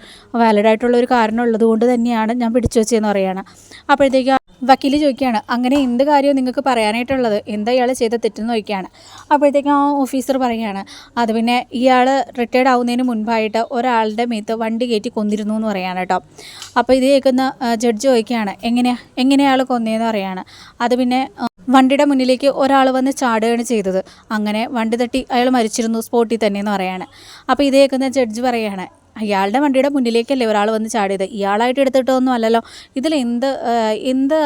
[SPEAKER 1] വാലിഡ് ആയിട്ടുള്ള ഒരു കാരണം ഉള്ളത് കൊണ്ട് തന്നെയാണ് ഞാൻ പിടിച്ചു വെച്ചതെന്ന് പറയുകയാണ് അപ്പോഴത്തേക്ക് വക്കീൽ ചോദിക്കുകയാണ് അങ്ങനെ എന്ത് കാര്യവും നിങ്ങൾക്ക് പറയാനായിട്ടുള്ളത്? എന്താ ഇയാൾ ചെയ്ത തെറ്റെന്ന് ചോദിക്കുകയാണ്. അപ്പോഴത്തേക്കും ആ ഓഫീസർ പറയുകയാണ് അത് പിന്നെ ഇയാൾ റിട്ടയർഡ് ആവുന്നതിന് മുൻപായിട്ട് ഒരാളുടെ മേത്ത് വണ്ടി കയറ്റി കൊന്നിരുന്നു എന്ന് പറയാണ് കേട്ടോ. അപ്പോൾ ഇത് കേൾക്കുന്ന ജഡ്ജ് ചോദിക്കുകയാണ് എങ്ങനെയാണ് എങ്ങനെയാൾ കൊന്നതെന്ന് പറയാണ് അത് പിന്നെ വണ്ടിയുടെ മുന്നിലേക്ക് ഒരാൾ വന്ന് ചാടുകയാണ് ചെയ്തത്. അങ്ങനെ വണ്ടി തട്ടി അയാൾ മരിച്ചിരുന്നു സ്പോട്ടിൽ തന്നെയെന്ന് പറയാണ് അപ്പോൾ ഇത് കേൾക്കുന്ന ജഡ്ജ് പറയാണ് അയാളുടെ വണ്ടിയുടെ മുന്നിലേക്കല്ലേ ഒരാൾ വന്ന് ചാടിയത്? ഇയാളായിട്ട് എടുത്തിട്ടൊന്നും അല്ലല്ലോ. ഇതിൽ എന്ത് എന്ത്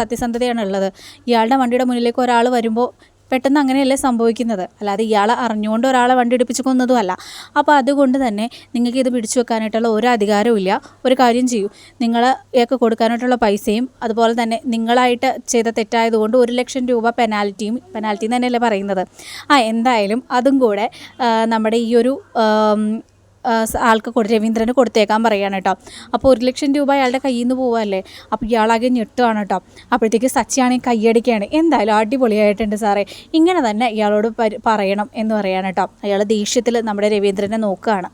[SPEAKER 1] സത്യസന്ധതയാണ് ഉള്ളത് ഇയാളുടെ വണ്ടിയുടെ മുന്നിലേക്ക് ഒരാൾ വരുമ്പോൾ പെട്ടെന്ന് അങ്ങനെയല്ലേ സംഭവിക്കുന്നത്? അല്ലാതെ ഇയാളെ അറിഞ്ഞുകൊണ്ട് ഒരാളെ വണ്ടി ഇടിപ്പിച്ച് കൊന്നതും അല്ല അപ്പോൾ അതുകൊണ്ട് തന്നെ നിങ്ങൾക്ക് ഇത് പിടിച്ചു വെക്കാനായിട്ടുള്ള ഒരു അധികാരവും ഇല്ല. ഒരു കാര്യം ചെയ്യൂ. നിങ്ങൾ ഇയാൾക്ക് കൊടുക്കാനായിട്ടുള്ള പൈസയും അതുപോലെ തന്നെ നിങ്ങളായിട്ട് ചെയ്ത തെറ്റായതുകൊണ്ട് ഒരു ലക്ഷം രൂപ പെനാൽറ്റിയും പെനാൽറ്റി തന്നെയല്ലേ പറയുന്നത്. ആ എന്തായാലും അതും കൂടെ നമ്മുടെ ഈ ഒരു ആൾക്ക് കൊടു രവീന്ദ്രന് കൊടുത്തേക്കാൻ പറയുകയാണ് കേട്ടോ. അപ്പോൾ ഒരു ലക്ഷം രൂപ അയാളുടെ കയ്യിൽ നിന്ന് പോവല്ലേ അപ്പോൾ ഇയാളാകെ ഞെട്ടുവാണ് കേട്ടോ. അപ്പോഴത്തേക്ക് സച്ചിയാണെങ്കിൽ കയ്യടിക്കുകയാണ് എന്തായാലും അടിപൊളിയായിട്ടുണ്ട് സാറേ. ഇങ്ങനെ തന്നെ ഇയാളോട് പറയണം എന്ന് പറയാണ് കേട്ടോ. അയാൾ ദേഷ്യത്തിൽ നമ്മുടെ രവീന്ദ്രനെ നോക്കുകയാണ്.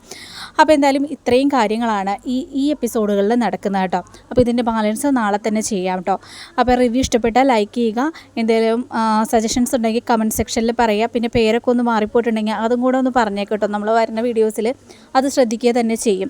[SPEAKER 1] അപ്പോൾ എന്തായാലും ഇത്രയും കാര്യങ്ങളാണ് ഈ ഈ എപ്പിസോഡുകളിൽ നടക്കുന്നത് കേട്ടോ. അപ്പോൾ ഇതിന്റെ ബാലൻസ് നാളെ തന്നെ ചെയ്യാം കേട്ടോ. അപ്പോൾ റിവ്യൂ ഇഷ്ടപ്പെട്ടാൽ ലൈക്ക് ചെയ്യുക. എന്തെങ്കിലും സജഷൻസ് ഉണ്ടെങ്കിൽ കമന്റ് സെക്ഷനിൽ പറയുക. പിന്നെ പേരൊക്കെ ഒന്ന് മാറിപ്പോയിട്ടുണ്ടെങ്കിൽ അതും കൂടെ ഒന്ന് പറഞ്ഞേക്കട്ടോ നമ്മൾ വരുന്ന വീഡിയോസിൽ അത് ശ്രദ്ധിക്കുക തന്നെ ചെയ്യും.